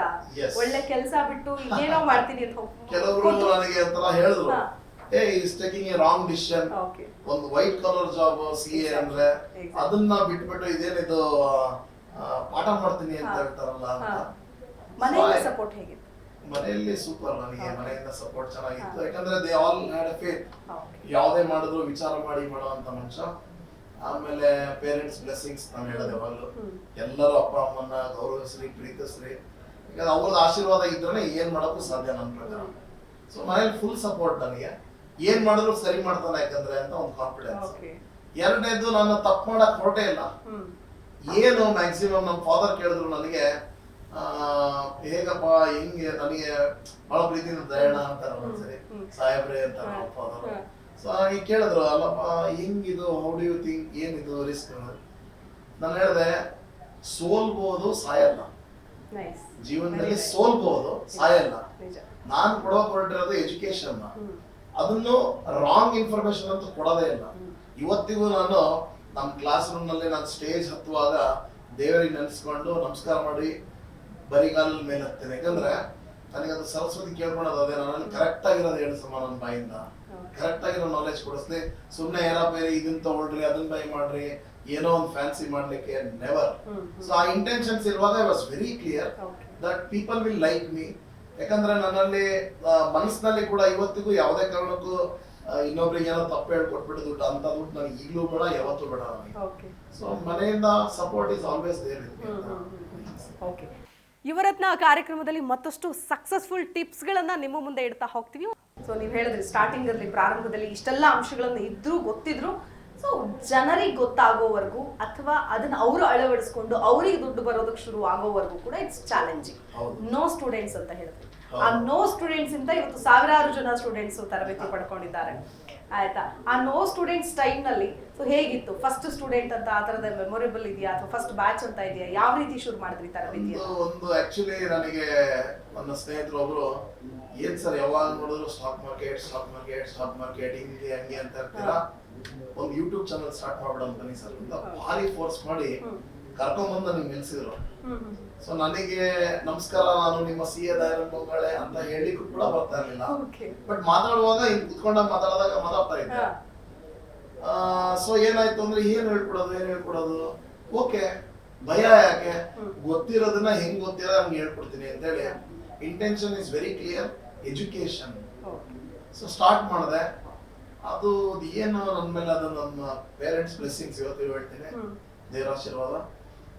ಒಳ್ಳೆ ಕೆಲಸ ಬಿಟ್ಟು ಇನ್ನೇನೋ ಮಾಡ್ತೀನಿ ಅಂತ ಕೆಲವರು ನನಗೆ ಒಂಥರ ಹೇಳಿದ್ರು. He is taking a wrong decision ಒಂದು white colour job C A ಅಂದ್ರೆ ಅದನ್ನ ಬಿಟ್ಬಿಟ್ಟು ಇದೇನಿದು ಇದು ಪಾಠ ಮಾಡ್ತೀನಿ ಅಂತ. ಹೇಳ್ತಾರಲ್ಲ ಅಂತ. ಮನೆಯಿಂದ ಸಪೋರ್ಟ್ ಹೇಗಿತ್ತು? ಮನೆಯಲ್ಲಿ ಸೂಪರ್ ನನಗೆ ಮನೆಯಿಂದ ಸಪೋರ್ಟ್ ಚೆನ್ನಾಗಿತ್ತು. ಯಾಕಂದ್ರೆ they all had a faith ಯಾವುದೇ ಮಾಡಿದ್ರು ವಿಚಾರ ಮಾಡಿ ಮಾಡುವಂತ ಮನುಷ್ಯ. ಆಮೇಲೆ ಪೇರೆಂಟ್ಸ್ ಬ್ಲೆಸ್ಸಿಂಗ್ಸ್ ನಾನು ಹೇಳೋದು ಯಾವಾಗಲೂ ಎಲ್ಲರೂ ಅಪ್ಪ ಅಮ್ಮನ್ನ ಗೌರವಿಸ್ರಿ ಪ್ರೀತಿಸ್ರಿ. ಈಗ ಅವ್ರದ್ದು ಆಶೀರ್ವಾದ ಇದ್ರೆ ಏನ್ ಮಾಡೋಕ್ಕೂ ಸಾಧ್ಯ ನನ್ನ ಪ್ರಕಾರ. ಸೊ ಮನೇಲಿ ಫುಲ್ ಸಪೋರ್ಟ್ ನನಗೆ. ಏನ್ ಮಾಡಿದ್ರು ಸರಿ ಮಾಡ್ತಾನೆ ಯಾಕಂದ್ರೆ ಅಂತ ಒಂದು ಕಾನ್ಫಿಡೆನ್ಸ್. ಎರಡನೇದು ನನ್ನ ತಪ್ಪು ಮಾಡಕ್ ಹೊರಟೇ ಇಲ್ಲ. ಏನು ಮ್ಯಾಕ್ಸಿಮಮ್ ನಮ್ಮ ಫಾದರ್ ಕೇಳಿದ್ರು ನನಗೆ ಹೇಗಪ್ಪ ಹಿಂಗೆ ನನಗೆ ಬಹಳ ಪ್ರೀತಿಯಿಂದ ದಯಣ ಅಂತಾರೆ ಒಂದ್ಸರಿ. ಸಾಹೇಬ್ರೆ ಅಂತಾರೆ ನಮ್ಮ ಫಾದರ್. ಸೊ ಹಾಗೆ ಕೇಳಿದ್ರು ಅಲ್ಲಪ್ಪ ಹೆಂಗಿದು ಹೌ ಡು ಯು ಥಿಂಕ್ ಏನಿದು ರಿಸ್ಕ್ ನಾನು ಹೇಳಿದೆ ಸೋಲ್ಬೋದು ಸಾಯಲ್ಲ. ಜೀವನದಲ್ಲಿ ಸೋಲ್ಬಹುದು ಸಾಯಲ್ಲ. ನಾನು ಕೊಡೋಕೆ ಹೊರಟಿರೋದು ಎಜುಕೇಶನ್. ಅದನ್ನು ರಾಂಗ್ ಇನ್ಫಾರ್ಮೇಶನ್ ಅಂತ ಕೊಡೋದೇ ಇಲ್ಲ. ಇವತ್ತಿಗೂ ನಾನು ನಮ್ಮ ಕ್ಲಾಸ್ ರೂಮ್ನಲ್ಲಿ ನಾನು ಸ್ಟೇಜ್ ಹತ್ತುವಾಗ ದೇವರಿಗೆ ನೆನೆಸ್ಕೊಂಡು ನಮಸ್ಕಾರ ಮಾಡಿ ಬರಿಗಾಲ ಮೇಲೆ ಹತ್ತೇನೆ ಯಾಕಂದ್ರೆ ನನಗೆ ಅದು ಸರಸ್ವತಿ ಕೇಳ್ಕೊಳೋದು ಅದೇ ನಾನು ಕರೆಕ್ಟ್ ಆಗಿರೋದು ಹೇಳಿ ಸಮ ನನ್ನ ಬಾಯಿಂದ. Okay. ಕರೆಕ್ಟ್ ಆಗಿರೋ ನಾಲೆಜ್ ಕೊಡಿಸ್ಲಿ ಸುಮ್ಮನೆ ಏನೋ ಬೇರೆ ಇದನ್ನ ತಗೊಳ್ರಿ ಅದನ್ನ ಬೈ ಮಾಡ್ರಿ ಏನೋ ಒಂದು ಫ್ಯಾನ್ಸಿ ಮಾಡ್ಲಿಕ್ಕೆ ನೆವರ್. ಸೊ ಆ ಇಂಟೆನ್ಷನ್ಸ್ ಇರುವಾಗ I was very clear. That people will like me ಯಾಕಂದ್ರೆ ನನ್ನಲ್ಲಿ ಮನಸ್ಸಿನಲ್ಲಿ ಕೂಡ ಇವತ್ತಿಗೂ ಯಾವುದೇ ಕಾರಣಕ್ಕೂ ಇನ್ನೊಬ್ರಿಗೆ ಏನೋ ತಪ್ಪು ಹೇಳ್ಕೊಟ್ಬಿಟ್ಟು ದುಡ್ಡು ಅಂತ ದುಡ್ಡು ನನಗೆ ಈಗಲೂ ಬೇಡ ಯಾವತ್ತೂ ಬೇಡ ನನಗೆ ಸೊ ಮನೆಯಿಂದ support is always there. Okay Yuvaratna ಕಾರ್ಯಕ್ರಮದಲ್ಲಿ ಮತ್ತಷ್ಟು ಸಕ್ಸಸ್ಫುಲ್ ಟಿಪ್ಸ್ಗಳನ್ನ ನಿಮ್ಮ ಮುಂದೆ ಇಡ್ತಾ ಹೋಗ್ತೀವಿ ಸೊ ನೀವು ಹೇಳಿದ್ರಿ ಸ್ಟಾರ್ಟಿಂಗ್ ಅಲ್ಲಿ ಪ್ರಾರಂಭದಲ್ಲಿ ಇಷ್ಟೆಲ್ಲ ಅಂಶಗಳನ್ನು ಇದ್ರೂ ಗೊತ್ತಿದ್ರು ಸೊ ಜನರಿಗೆ ಗೊತ್ತಾಗೋವರೆಗೂ ಅಥವಾ ಅದನ್ನ ಅವರು ಅಳವಡಿಸ್ಕೊಂಡು ಅವರಿಗೆ ದುಡ್ಡು ಬರೋದಕ್ಕೆ ಶುರು ಆಗೋವರೆಗೂ ಕೂಡ ಇಟ್ಸ್ ಚಾಲೆಂಜಿಂಗ್. ನೋ ಸ್ಟೂಡೆಂಟ್ಸ್ ಅಂತ ಹೇಳಿದ್ರು. ಆ ನೋ ಸ್ಟೂಡೆಂಟ್ಸ್ ಇಂದ ಇವತ್ತು ಸಾವಿರಾರು ಜನ ಸ್ಟೂಡೆಂಟ್ಸ್ ತರಬೇತಿ ಪಡ್ಕೊಂಡಿದ್ದಾರೆ. ಆಯ್ತಾ? ಆ ನೋ ಸ್ಟೂಡೆಂಟ್ಸ್ ಟೈಮ್ನಲ್ಲಿ ಸೊ ಹೇಗಿತ್ತು? ಫಸ್ಟ್ ಸ್ಟೂಡೆಂಟ್ ಅಂತ ಆ ತರದ ಮೆಮೊರೇಬಲ್ ಇದೆಯಾ? ಅಥವಾ ಫಸ್ಟ್ ಬ್ಯಾಚ್ ಅಂತ ಇದೆಯಾ? ಯಾವ ರೀತಿ ಶುರು ಮಾಡಿದ್ರಿ ತರಬೇತಿ ಒಂದು ಒಂದು ಆಕ್ಚುಲಿ ನನಗೆ ನನ್ನ ಸ್ನೇಹಿತರು ಒಬ್ರು ಏನ್ ಸರ್ ಯಾವಾಗ ನೋಡಿದ್ರು stock market stock market stock market ಹಿಂಗೆ ಹಂಗೆ ಅಂತ ಇರ್ತೀರಾ ಒಂದು ಯೂಟ್ಯೂಬ್ ಚಾನಲ್ ಸ್ಟಾರ್ಟ್ ಮಾಡ್ಬಿಡೋಣ ಬನ್ನಿ ಸರ್. ಅಂತ ಭಾರಿ ಫೋರ್ಸ್ ಮಾಡಿ ಕರ್ಕೊಂಡ್ಬಂದು ನನಗೆ ನಿಲ್ಸಿದ್ರು. ಸೊ ನನಗೆ ನಮಸ್ಕಾರ ನಾನು ನಿಮ್ಮ ಸಿ ಎ ಮಗಳೇ ಅಂತ ಹೇಳಿಕ್ಕೂ ಕೂಡ ಬರ್ತಾ ಇರ್ಲಿಲ್ಲ. ಬಟ್ ಮಾತಾಡುವಾಗ ಹಿಂಗ್ ಕುತ್ಕೊಂಡಾಗ ಮಾತಾಡಿದಾಗ ಮಾತಾಡ್ತಾ ಇದ್ದೆ. ಸೊ ಏನಾಯ್ತು ಅಂದ್ರೆ ಏನ್ ಹೇಳ್ಕೊಡೋದು ಏನ್ ಹೇಳ್ಕೊಡೋದು? ಓಕೆ ಭಯ ಯಾಕೆ? ಗೊತ್ತಿರೋದನ್ನ ಹೆಂಗ್ ಗೊತ್ತಿರೋ ಹಂಗೆ ಹೇಳ್ಕೊಡ್ತೀನಿ ಅಂತೇಳಿ. Intention is very clear education so start ಮಾಡಿದೆ. ಅದು ಏನು ನನ್ನ ಮೇಲೆ ಅದು ನನ್ನ ಪೇರೆಂಟ್ಸ್ ಬ್ಲೆಸ್ಸಿಂಗ್ಸ್ ಇವತ್ತು ಹೇಳ್ತೀನಿ. ದೇವರ ಆಶೀರ್ವಾದ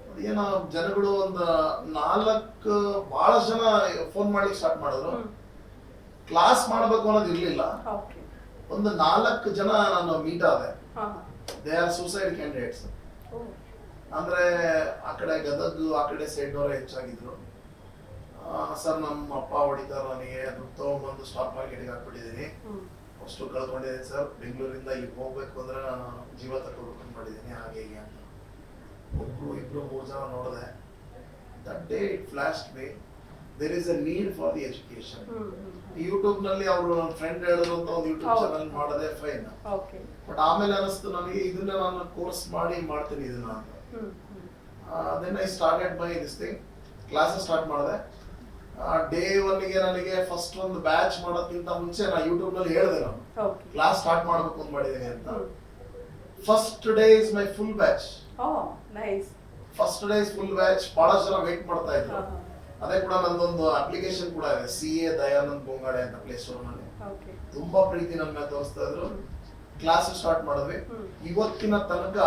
ಅದು ಏನೋ ಜನಗಳು ಒಂದು ನಾಲ್ಕು ಬಹಳ ಜನ ಫೋನ್ ಮಾಡ್ಲಿಕ್ಕೆ ಸ್ಟಾರ್ಟ್ ಮಾಡಿದ್ರು. ಕ್ಲಾಸ್ ಮಾಡಬೇಕು ಅನ್ನೋದು ಇರ್ಲಿಲ್ಲ. ಒಂದು ನಾಲ್ಕು ಜನ ನಾನು ಮೀಟ್ ಆದೆ. ದೇ ಆರ್ ಸೂಸೈಡ್ ಕ್ಯಾಂಡಿಡೇಟ್ಸ್ ಅಂದ್ರೆ ಆ ಕಡೆ ಗದಗ್ ಆ ಕಡೆ ಸೈಡ್ನವರೇ ಹೆಚ್ಚಾಗಿದ್ರು. ಸರ್ ನಮ್ಮ ಅಪ್ಪ ಹೊಡಿತಾರ ನನಗೆ ದುಡ್ಡು ತಗೊಂಡ್ಬಂದು ಸ್ಟಾಕ್ ಮಾರ್ಕೆಟಿಗೆ ಹಾಕ್ಬಿಟ್ಟಿದ್ದೀನಿ ಅಷ್ಟು ಕಳ್ಕೊಂಡಿದ್ದೀನಿ ಸರ್. ಬೆಂಗಳೂರಿಂದ ಇಲ್ಲಿ ಹೋಗ್ಬೇಕು ಅಂದ್ರೆ ನಾನು ಜೀವ ತಗೋಬೇಕು ಮಾಡಿದ್ದೀನಿ ಹಾಗೆ ಹೀಗೆ ಅಂತ. ಒಬ್ರು ಇಬ್ರು ಮೂರು ಜನ ನೋಡಿದೆ. That day it flash me there is a need for the education ಯೂಟ್ಯೂಬ್ನಲ್ಲಿ ಅವರು ನನ್ನ ಫ್ರೆಂಡ್ ಹೇಳಿದ್ರು ಅಂತ ಒಂದು ಯೂಟ್ಯೂಬ್. ಚಾನಲ್ ಮಾಡದೆ ಫೈನ್ ಬಟ್ ಆಮೇಲೆ ಅನಿಸ್ತು ನನಗೆ ಇದನ್ನ ನಾನು ಕೋರ್ಸ್ ಮಾಡಿ ಮಾಡ್ತೀನಿ ಇದನ್ನ ಅಂತ. Then I started by this thing classes start ಮಾಡಿದೆ. ಡೇ ಒನ್ಗೆ ನನಗೆ ಫಸ್ಟ್ ಒಂದು ಬ್ಯಾಚ್ ಮಾಡೋದಕ್ಕಿಂತ ಮುಂಚೆ ನಾ ಯೂಟ್ಯೂಬ್ನಲ್ಲಿ ಹೇಳಿದೆ ನಾನು. ಕ್ಲಾಸ್ ಸ್ಟಾರ್ಟ್ ಮಾಡ್ಬೇಕು ಅಂತ ಮಾಡಿದ್ದೀನಿ ಅಂತ. First day is my full batch first day is full batch ಬಹಳ ಜನ ವೇಟ್ ಮಾಡ್ತಾ ಇದ್ರು. ಅದೇ ಕೂಡ ನಂದೊಂದು ಅಪ್ಲಿಕೇಶನ್ ಕೂಡ ಇದೆ. ಸಿ ಎ ದಯಾನಂದ್ ಬೊಂಗಾಡೆ ಅಂತ ಪ್ಲೇ ಸ್ಟೋರ್ನಲ್ಲಿ. ತುಂಬಾ ಪ್ರೀತಿ ನನ್ನ ತೋರಿಸ್ತಾ ಇದ್ರು. ಕ್ಲಾಸ್ ಸ್ಟಾರ್ಟ್ ಮಾಡಿದ್ವಿ. ಇವತ್ತಿನ ತನಕ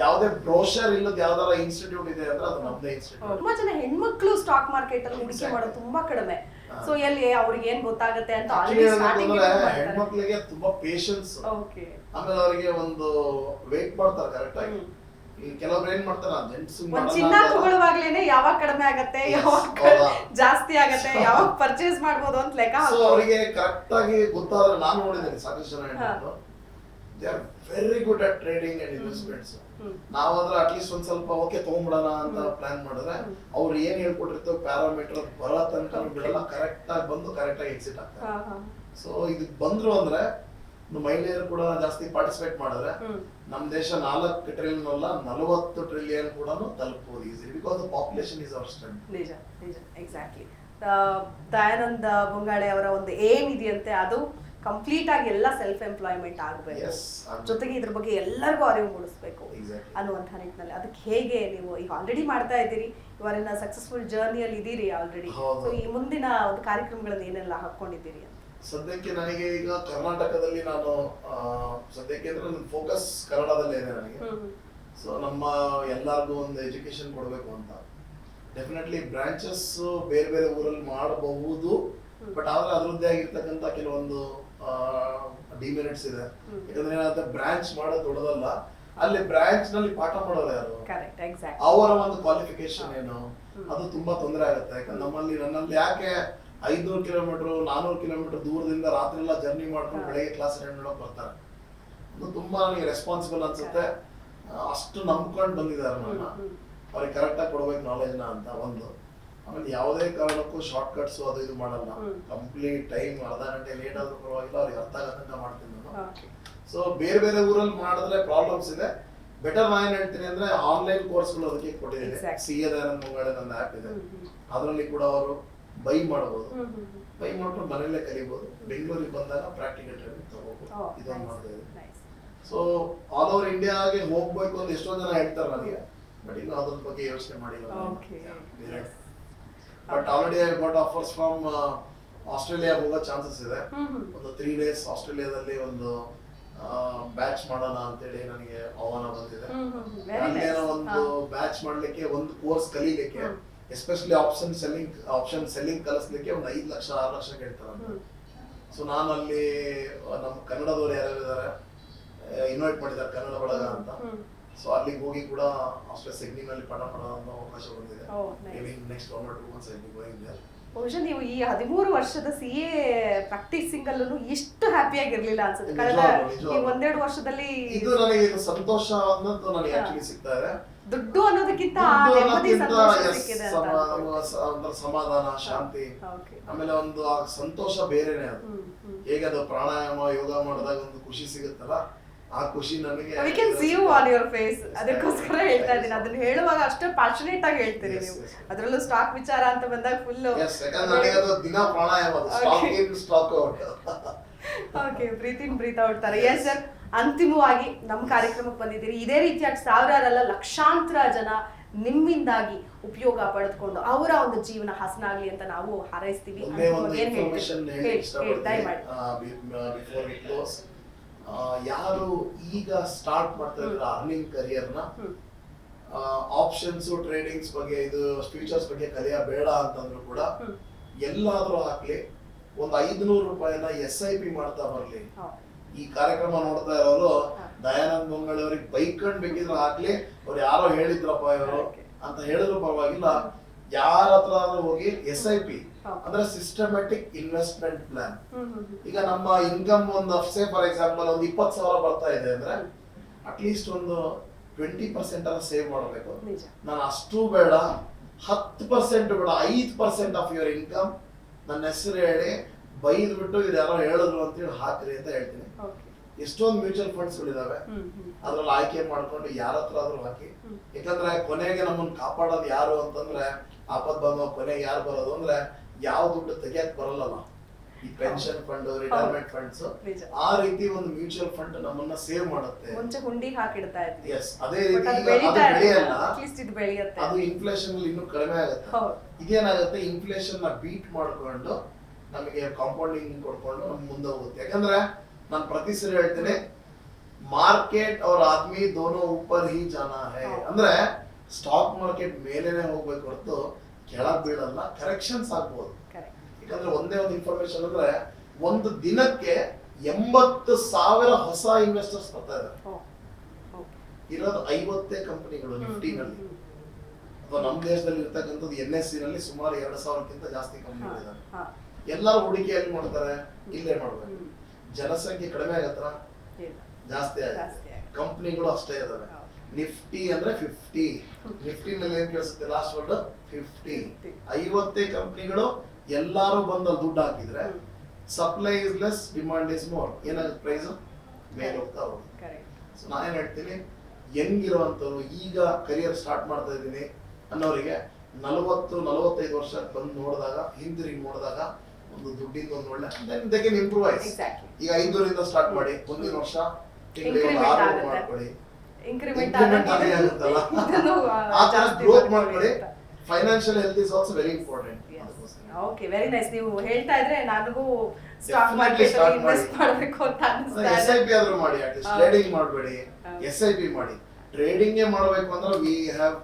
ಯಾವುದೇ ಬ್ರೋಷರ್ ಇಲ್ಲದ ಯಾವ್ದಾರ ಇನ್ಸ್ಟಿಟ್ಯೂಟ್ ಇದೆ ಅಂದ್ರೆ ಅದು ನಮ್ದೇ ಇನ್ಸ್ಟಿಟ್ಯೂಟ್ ತುಂಬಾ ಜನ ಹೆಣ್ಮಕ್ಳು ಸ್ಟಾಕ್ ಮಾರ್ಕೆಟ್ ಅಲ್ಲಿ ಹೂಡಿಕೆ ಮಾಡೋದು ತುಂಬಾ ಕಡಿಮೆ. ಸೊ ಎಲ್ಲಿ ಅವ್ರಿಗೆ ಏನ್ ಗೊತ್ತಾಗುತ್ತೆ ಅಂತ ಹೆಣ್ಮಕ್ಳಿಗೆ ತುಂಬಾ ಪೇಶನ್ಸ್ ಓಕೆ ಆಮೇಲೆ ಅವರಿಗೆ ಒಂದು ವೇಟ್ ಮಾಡ್ತಾರೆ ಕರೆಕ್ಟ್ ಆಗಿ. ಕೆಲವ್ರು ಏನ್ ಮಾಡ್ತಾರೆ? ಜೆಂಟ್ಸ್ ಚಿನ್ನ ತಗೊಳ್ಳುವಾಗ್ಲೇನೆ ಯಾವಾಗ ಕಡಿಮೆ ಆಗತ್ತೆ ಯಾವಾಗ ಜಾಸ್ತಿ ಆಗತ್ತೆ ಯಾವಾಗ ಪರ್ಚೇಸ್ ಮಾಡ್ಬೋದು ಅಂತ ಲೆಕ್ಕ. ಅವರಿಗೆ ಕರೆಕ್ಟ್ ಆಗಿ ಗೊತ್ತಾದ್ರೆ ನಾನು ನೋಡಿದ್ದೇನೆ ಸಾಕಷ್ಟು ಜನ they are very good at trading and investments ನಾವಾದ್ರೆ at least ಒಂದ್ ಸ್ವಲ್ಪ ಓಕೆ ತಗೊಂಡ್ಬಿಡೋಣ ಅಂತ ಪ್ಲಾನ್ ಮಾಡಿದ್ರೆ ಅವ್ರು ಏನ್ ಹೇಳ್ಕೊಟ್ಟಿರ್ತೋ ಪ್ಯಾರಾಮೀಟರ್ ಬರೋ ತನಕ ಬಿಡಲ್ಲ ಕರೆಕ್ಟ್ ಆಗಿ ಬಂದು ಕರೆಕ್ಟ್ ಆಗಿ ಎಕ್ಸಿಟ್ ಆಗ್ತಾರೆ ಹಾ. ಸೊ ಇದಕ್ ಬಂದ್ರು ಅಂದ್ರೆ ಮಹಿಳೆಯರು ಕೂಡ ಜಾಸ್ತಿ ಪಾರ್ಟಿಸಿಪೇಟ್ ಮಾಡಿದ್ರೆ. ನಮ್ ದೇಶ ನಾಲ್ಕು ಟ್ರಿಲಿಯನ್ ಅಲ್ಲ ನಲವತ್ತು ಟ್ರಿಲಿಯನ್ ಕೂಡ ತಲುಪಬಹುದು easy because population is our strength ನಿಜ ನಿಜ ಎಕ್ಸಾಕ್ಟ್ಲಿ ದಯಾನಂದ ಬೊಂಗಾಳೆ ಅವರ ಒಂದು ಏಮ್ ಇದೆಯಂತೆ ಅದು ಕಂಪ್ಲೀಟ್ ಆಗಿ ಎಲ್ಲ ಸೆಲ್ಫ್ ಎಂಪ್ಲಾಯ್ಮೆಂಟ್ ಆಗಬೇಕು. ಜೊತೆಗೆ ಇದ್ರ ಬಗ್ಗೆ ಎಲ್ಲರಿಗೂ ಅರಿವು ಮೂಡಿಸ್ಬೇಕು. ಅನ್ನುವಂಥ ನಿಟ್ಟಿನಲ್ಲಿ. ಅದಕ್ಕೆ ಹೇಗೆ ನೀವು ಈಗ ಆಲ್ರೆಡಿ ಮಾಡ್ತಾ ಇದ್ದೀರಿ. ಇವರಿನ ಸಕ್ಸಸ್ಫುಲ್ ಜರ್ನಿಯಲ್ಲಿ ಇದ್ದೀರಿ ಆಲ್ರೆಡಿ. ಸೊ ಈ ಮುಂದಿನ ಒಂದು ಕಾರ್ಯಕ್ರಮಗಳನ್ನು ಏನೆಲ್ಲ ಹಾಕೊಂಡಿದ್ದೀರಿ ಅಂತ? ಸದ್ಯಕ್ಕೆ ನನಗೆ ಈಗ ಕರ್ನಾಟಕದಲ್ಲಿ ನಾನು ಸದ್ಯಕ್ಕೆ ಅಂದ್ರೆ ನನ್ನ ಫೋಕಸ್ ಕನ್ನಡದಲ್ಲೇ ಇದೆ ನನಗೆ. ಸೊ ನಮ್ಮ ಎಲ್ಲರಿಗೂ ಒಂದು ಎಜುಕೇಶನ್ ಕೊಡಬೇಕು ಅಂತ. ಡೆಫಿನೆಟ್ಲಿ ಬ್ರಾಂಚಸ್ ಬೇರೆ ಬೇರೆ ಊರಲ್ಲಿ ಮಾಡಬಹುದು. ಬಟ್ ಆದ್ರೆ ಅದರದ್ದೇ ಆಗಿರ್ತಕ್ಕಂಥ ಕೆಲವೊಂದು ಡಿಮೆರಿಟ್ಸ್ ಇದೆ. ಯಾಕಂದ್ರೆ ಏನಂತ ಬ್ರಾಂಚ್ ಮಾಡೋದು ದೊಡ್ಡದಲ್ಲ. ಅಲ್ಲಿ ಬ್ರಾಂಚ್ನಲ್ಲಿ ಪಾಠ ಮಾಡೋರು ಯಾರು? ಅವರ ಒಂದು ಕ್ವಾಲಿಫಿಕೇಶನ್ ಏನು? ಅದು ತುಂಬಾ ತೊಂದರೆ ಆಗುತ್ತೆ. ಯಾಕಂದ್ರೆ ನಮ್ಮಲ್ಲಿ ನನ್ನಲ್ಲಿ ಯಾಕೆ ಐದ್ನೂರು ಕಿಲೋಮೀಟರ್ ನಾನೂರು ಕಿಲೋಮೀಟರ್ ದೂರದಿಂದ ರಾತ್ರಿ ಎಲ್ಲ ಜರ್ನಿ ಮಾಡ್ಕೊಂಡು ಬೆಳಗ್ಗೆ ಕ್ಲಾಸ್ ಅಟೆಂಡ್ ಮಾಡೋಕೆ ಬರ್ತಾರೆ. ಅದು ತುಂಬಾ ನನಗೆ ರೆಸ್ಪಾನ್ಸಿಬಲ್ ಅನ್ಸುತ್ತೆ. ಅಷ್ಟು ನಂಬ್ಕೊಂಡು ಬಂದಿದ್ದಾರೆ ನನ್ನ. ಅವ್ರಿಗೆ ಕರೆಕ್ಟಾಗಿ ಕೊಡ್ಬೇಕು ನಾಲೆಜ್ನ ಅಂತ ಒಂದು. ಆಮೇಲೆ ಯಾವುದೇ ಕಾರಣಕ್ಕೂ ಶಾರ್ಟ್ ಕಟ್ಸ್ ಅದು ಇದು ಮಾಡಲ್ಲ. ಕಂಪ್ಲೀಟ್ ಟೈಮ್ ಅರ್ಧ ಗಂಟೆ ಲೇಟ್ ಆದ್ರೂ ಪರವಾಗಿಲ್ಲ ಅವ್ರಿಗೆ ಅರ್ಥ ಆಗುತ್ತೆ ಮಾಡ್ತೀನಿ ನಾನು. ಸೊ ಬೇರೆ ಬೇರೆ ಊರಲ್ಲಿ ಮಾಡಿದ್ರೆ ಪ್ರಾಬ್ಲಮ್ಸ್ ಇದೆ. ಬೆಟರ್ ನಾ ಏನ್ ಹೇಳ್ತೀನಿ ಅಂದ್ರೆ ಆನ್ಲೈನ್ ಕೋರ್ಸ್ಗಳು ಅದಕ್ಕೆ ಕೊಟ್ಟಿದ್ದೀನಿ. ಸಿ ಎ ದಯಾನಂದ ಮುಂಗಾಡೆ ನನ್ನ ಆ್ಯಪ್ ಇದೆ. ಅದರಲ್ಲಿ ಕೂಡ ಅವರು ಬೈ ಮಾಡಬಹುದು. ಬೈ ಮಾಡ್ಕೊಂಡು ಮನೆಯಲ್ಲೇ ಕಲಿಬಹುದು ಬೆಂಗಳೂರಿಗೆ ಬಂದಾಗ ಪ್ರಾಕ್ಟಿಕಲ್ ಟ್ರೈನಿಂಗ್ ತಗೋಬಹುದು ಇದೊಂದು ಮಾಡ್ತಾ ಇದ್ದೀನಿ ಸೊ ಆಲ್ ಓವರ್ ಇಂಡಿಯಾಗೆ ಹೋಗ್ಬೇಕು ಅಂತ ಎಷ್ಟೋ ಜನ ಹೇಳ್ತಾರೆ ನನಗೆ. ಬಟ್ ಇನ್ನು ಅದ್ರ ಬಗ್ಗೆ ಯೋಚನೆ ಮಾಡಿಲ್ಲ. But already I got offers from Australia ಹೋಗೋ ಚಾನ್ಸಸ್ ಇದೆ. ಒಂದು ತ್ರೀ ಡೇಸ್ ಆಸ್ಟ್ರೇಲಿಯಾದಲ್ಲಿ ಒಂದು ಬ್ಯಾಚ್ ಮಾಡೋಣ ಅಂತೇಳಿ ನನಗೆ ಆಹ್ವಾನ ಬಂದಿದೆ ಅಲ್ಲೇನೋ. ಒಂದು. ಬ್ಯಾಚ್ ಮಾಡ್ಲಿಕ್ಕೆ ಒಂದು ಕೋರ್ಸ್ ಕಲಿಲಿಕ್ಕೆ. Especially option selling option selling ಕಲಿಸ್ಲಿಕ್ಕೆ ಒಂದು ಐದು ಲಕ್ಷ ಆರು ಲಕ್ಷ ಕೇಳ್ತಾರೆ. ಸೊ ನಾನು ಅಲ್ಲಿ ನಮ್ಮ ಕನ್ನಡದವ್ರು ಯಾರ್ಯಾರು ಇದ್ದಾರೆ ಇನ್ವೈಟ್ ಮಾಡಿದ್ದಾರೆ ಕನ್ನಡ ಬಳಗ ಅಂತ. ಸೊ ಅಲ್ಲಿಗೆ ಹೋಗಿ ಕೂಡ ಅಷ್ಟೇ ಸಿಡ್ನಿನಲ್ಲಿ ಪಡ ಪಡ ಅನ್ನೋ ಅವಕಾಶ ಬಂದಿದೆ. Maybe next one or two months I going there ಬಹುಶಃ ನೀವು ಈ ಹದಿಮೂರು ವರ್ಷದ ಸಿ ಎ ಪ್ರಾಕ್ಟೀಸಿಂಗ್ ಅಲ್ಲೂ ಇಷ್ಟು ಹ್ಯಾಪಿಯಾಗಿರ್ಲಿಲ್ಲ ಅನ್ಸುತ್ತೆ. ಕಳೆದ. ಈ ಒಂದೆರಡು ವರ್ಷದಲ್ಲಿ ಇದು ನನಗೆ ಸಂತೋಷ ಅನ್ನೋದು ನನಗೆ ಆಕ್ಚುಲಿ ಸಿಗ್ತಾ ಇದೆ. ದುಡ್ಡು ಅನ್ನೋದಕ್ಕಿಂತ ಸಮಾಧಾನ ಶಾಂತಿ. ಆಮೇಲೆ ಒಂದು ಸಂತೋಷ ಬೇರೆನೆ ಅದು. ಹೇಗೆ ಅದು ಪ್ರಾಣಾಯಾಮ ಯೋಗ ಮಾಡಿದಾಗ ಒಂದು ಖುಷಿ ಸಿಗುತ್ತಲ್ಲ? ಆ ಖುಷಿ ನನಗೆ we can see you on your face ಅದಕ್ಕೋಸ್ಕರ ಹೇಳ್ತಾ ಇದ್ದೀನಿ. ಅದನ್ನ ಹೇಳುವಾಗ ಅಷ್ಟೇ ಪ್ಯಾಷನೇಟ್ ಆಗಿ ಹೇಳ್ತೀರಿ ನೀವು. ಅದರಲ್ಲೂ ಸ್ಟಾಕ್ ವಿಚಾರ ಅಂತ ಬಂದಾಗ ಫುಲ್ ನನಗೆ ಅದು ದಿನ pranayama stock in stock out okay breath in breath out ತರ ಎಸ್ ಸರ್ ಅಂತಿಮವಾಗಿ ನಮ್ಮ ಕಾರ್ಯಕ್ರಮಕ್ಕೆ ಬಂದಿದ್ದೀರಿ. ಇದೇ ರೀತಿಯಾಗಿ ಸಾವಿರಾರಲ್ಲ ಲಕ್ಷಾಂತರ ಜನ ನಿಮ್ಮಿಂದಾಗಿ ಉಪಯೋಗ ಪಡೆದುಕೊಂಡು ಅವರ ಒಂದು ಜೀವನ ಹಸನಾಗ್ಲಿ ಅಂತ ನಾವು ಹಾರೈಸ್ತೀವಿ. ಯಾರು ಈಗ ಸ್ಟಾರ್ಟ್ ಮಾಡ್ತಾ ಇದ್ದಾರೆ ಅರ್ನಿಂಗ್ ಕರಿಯರ್ನ. ಆಪ್ಷನ್ಸ್ ಟ್ರೇಡಿಂಗ್ಸ್ ಬಗ್ಗೆ ಇದು ಫ್ಯೂಚರ್ಸ್ ಬಗ್ಗೆ ಕಲಿಯ ಬೇಡ ಅಂತಂದ್ರು ಕೂಡ. ಎಲ್ಲಾದ್ರೂ ಹಾಕ್ಲಿ ಒಂದು ಐದುನೂರು ರೂಪಾಯಿನ ಎಸ್ ಐ ಪಿ ಮಾಡ್ತಾ ಬರ್ಲಿ ಈ ಕಾರ್ಯಕ್ರಮ ನೋಡ್ತಾ ಇರೋರು. ದಯಾನಂದ್ ಮಂಗಳ್ ಅವ್ರಿಗೆ ಬೈಕಂಡ್ ಬೇಕಿದ್ರೆ ಹಾಕ್ಲಿ ಅವ್ರು ಯಾರೋ ಹೇಳಿದ್ರಪ್ಪ ಇವರು ಅಂತ ಹೇಳಿದ್ರು ಪರವಾಗಿಲ್ಲ ಯಾರ ಹತ್ರ ಆದ್ರೂ ಹೋಗಿ ಎಸ್ ಐ ಪಿ. ಅಂದ್ರೆ ಸಿಸ್ಟಮ್ಯಾಟಿಕ್ ಇನ್ವೆಸ್ಟ್ಮೆಂಟ್ ಪ್ಲಾನ್. ಈಗ ನಮ್ಮ ಇನ್ಕಮ್ ಒಂದು ಸೇ ಫಾರ್ ಎಕ್ಸಾಂಪಲ್ ಒಂದು ಇಪ್ಪತ್ತು ಸಾವಿರ ಬರ್ತಾ ಇದೆ ಅಂದ್ರೆ ಅಟ್ಲೀಸ್ಟ್ ಒಂದು ಟ್ವೆಂಟಿ ಪರ್ಸೆಂಟ್ ಅನ್ನ ಸೇವ್ ಮಾಡಬೇಕು. ನಾನು ಅಷ್ಟು ಬೇಡ ಹತ್ತು ಪರ್ಸೆಂಟ್ ಬೇಡ ಐದು ಪರ್ಸೆಂಟ್ ಆಫ್ ಯುವರ್ ಇನ್ಕಮ್ ನನ್ನ ಹೆಸರು ಹೇಳಿ ಬೈದ್ ಬಿಟ್ಟು ಇದು ಯಾರೋ ಹೇಳಿದ್ರು ಅಂತೇಳಿ ಹಾಕ್ರಿ ಅಂತ ಹೇಳ್ತೀನಿ. ಎಷ್ಟೊಂದು ಮ್ಯೂಚುವಲ್ ಫಂಡ್ಸ್ ಗಳಿದಾವೆ. ಅದ್ರಲ್ಲಿ ಆಯ್ಕೆ ಮಾಡ್ಕೊಂಡು ಯಾರ ಹತ್ರ ಆದ್ರೂ ಹಾಕಿ. ಯಾಕಂದ್ರೆ ಕೊನೆಗೆ ನಮ್ಮನ್ನ ಕಾಪಾಡೋದು ಯಾರು ಅಂತಂದ್ರೆ ಆಪತ್ ಬಂದ ಕೊನೆಗೆ ಯಾರು ಬರೋದು ಅಂದ್ರೆ ಯಾವ ದುಡ್ಡು ತೆಗಿಯಕ್ ಬರಲ್ಲ ನಾವು. ಈ ಪೆನ್ಷನ್ ಫಂಡ್ ರಿಟೈರ್ಮೆಂಟ್ ಫಂಡ್ಸ್ ಆ ರೀತಿ ಒಂದು ಮ್ಯೂಚುವಲ್ ಫಂಡ್ ನಮ್ಮನ್ನ ಸೇವ್ ಮಾಡುತ್ತೆ. ಮುಂಚೆ ಹುಂಡಿ ಹಾಕಿಡ್ತಾ ಎಸ್ ಅದೇ ರೀತಿ ಬೆಳೆಯಲ್ಲ ಅದು ಇನ್ಫ್ಲೇಷನ್ ಇನ್ನೂ ಕಡಿಮೆ ಆಗುತ್ತೆ. ಇದೇನಾಗುತ್ತೆ ಇನ್ಫ್ಲೇಷನ್ನ ಬೀಟ್ ಮಾಡ್ಕೊಂಡು ನಮಗೆ ಕಾಂಪೌಂಡಿಂಗ್ ಕೊಡ್ಕೊಂಡು ನಮ್ಗೆ ಮುಂದೆ ಹೋಗುತ್ತೆ. ಯಾಕಂದ್ರೆ ನಾನು ಪ್ರತಿ ಸರಿ ಹೇಳ್ತೇನೆ ಮಾರ್ಕೆಟ್ ಅವ್ರ ಆದ್ಮಿ ದೋನೋ ಉಪ್ಪರ್ ಹಿ ಜನ ಹೇ. ಅಂದ್ರೆ ಸ್ಟಾಕ್ ಮಾರ್ಕೆಟ್ ಮೇಲೇನೆ ಹೋಗ್ಬೇಕು ಹೊರತು ಕೆಳಗ್ ಬೀಳಲ್ಲ ಕರೆಕ್ಷನ್ಸ್ ಆಗ್ಬೋದು ಯಾಕಂದ್ರೆ ಒಂದೇ ಒಂದು ಇನ್ಫಾರ್ಮೇಶನ್ ಅಂದ್ರೆ ಒಂದು ದಿನಕ್ಕೆ ಎಂಬತ್ತು ಸಾವಿರ ಹೊಸ ಇನ್ವೆಸ್ಟರ್ಸ್ ಬರ್ತಾ ಇದ್ದಾರೆ ಇರೋದು ಐವತ್ತೇ ಕಂಪನಿಗಳು ನಿಫ್ಟಿನಲ್ಲಿ. ಅಥವಾ ನಮ್ಮ ದೇಶದಲ್ಲಿ ಇರ್ತಕ್ಕಂಥದ್ದು ಎನ್ ಎಸ್ ಸಿ ನಲ್ಲಿ ಸುಮಾರು ಎರಡು ಸಾವಿರಕ್ಕಿಂತ ಜಾಸ್ತಿ ಕಂಪನಿಗಳಿದ್ದಾರೆ ಎಲ್ಲರೂ ಹೂಡಿಕೆ ಎಲ್ಲಿ ಮಾಡ್ತಾರೆ? ಇಲ್ಲೇ ಮಾಡ್ಬೇಕು. ಜನಸಂಖ್ಯೆ ಕಡಿಮೆ ಆಗತ್ತ. ಜಾಸ್ತಿ ಆಗುತ್ತೆ ಕಂಪ್ನಿಗಳು ಅಷ್ಟೇ ಇದಾವೆ. ನಿಫ್ಟಿ ಅಂದ್ರೆ ಫಿಫ್ಟಿ ನಿಫ್ಟಿ ನಲ್ಲಿ ಏನ್ ಕೇಳಿಸುತ್ತೆ? Last word fifty 50. ಐವತ್ತೇ ಕಂಪ್ನಿಗಳು ಎಲ್ಲಾರು ಬಂದು ದುಡ್ಡು ಹಾಕಿದ್ರೆ supply is less demand is more ಏನಾಗುತ್ತೆ ಪ್ರೈಸ್ ಮೇಲೆ ಹೋಗ್ತಾ ಹೋಗುತ್ತೆ. ಸೊ ನಾನೇನ್ ಹೇಳ್ತೀನಿ? ಯಂಗ್ ಇರುವಂತವ್ರು ಈಗ ಕರಿಯರ್ ಸ್ಟಾರ್ಟ್ ಮಾಡ್ತಾ ಇದ್ದೀನಿ ಅನ್ನೋರಿಗೆ ನಲವತ್ತು ನಲವತ್ತೈದು ವರ್ಷ ಬಂದು ನೋಡಿದಾಗ ಹಿಂದಿರುಗಿ ನೋಡಿದಾಗ ಒಂದು ದುಡ್ಡಿಂದ ಒಂದು ಒಳ್ಳೆ ದೇ ಇಂಪ್ರೂವೈಸ್ Exactly. ಈಗ ಐದೂರಿಂದ ಸ್ಟಾರ್ಟ್ ಮಾಡಿ ಮುಂದಿನ ವರ್ಷ ತಿಂಗಳಿಗೆ ಒಂದು. ಮಾಡ್ಕೊಳ್ಳಿ. ಅಂತ. Financial health is also very important okay very nice ನೀವು ಹೇಳ್ತಾ ಇದ್ರೆ ನನಗೂ ಸ್ಟಾಕ್ ಮಾರ್ಕೆಟ್ start ಇನ್ವೆಸ್ಟ್ ಮಾಡಿ. ಮಾಡಬೇಕು ಅಂತ ಅನಿಸ್ತಾ ಎಸ್ ಇದೆ ಐ ಪಿ ಆದ್ರೂ ಮಾಡಿ ಅಟ್ಲೀಸ್ಟ್ ಟ್ರೇಡಿಂಗ್ ಮಾಡಬೇಡಿ. ಹೌದು. ಎಸ್ ಐ ಪಿ ಮಾಡಿ. ಟ್ರೇಡಿಂಗ್ ಮಾಡಬೇಕು ಅಂದ್ರೆ ವಿ ಹ್ಯಾವ್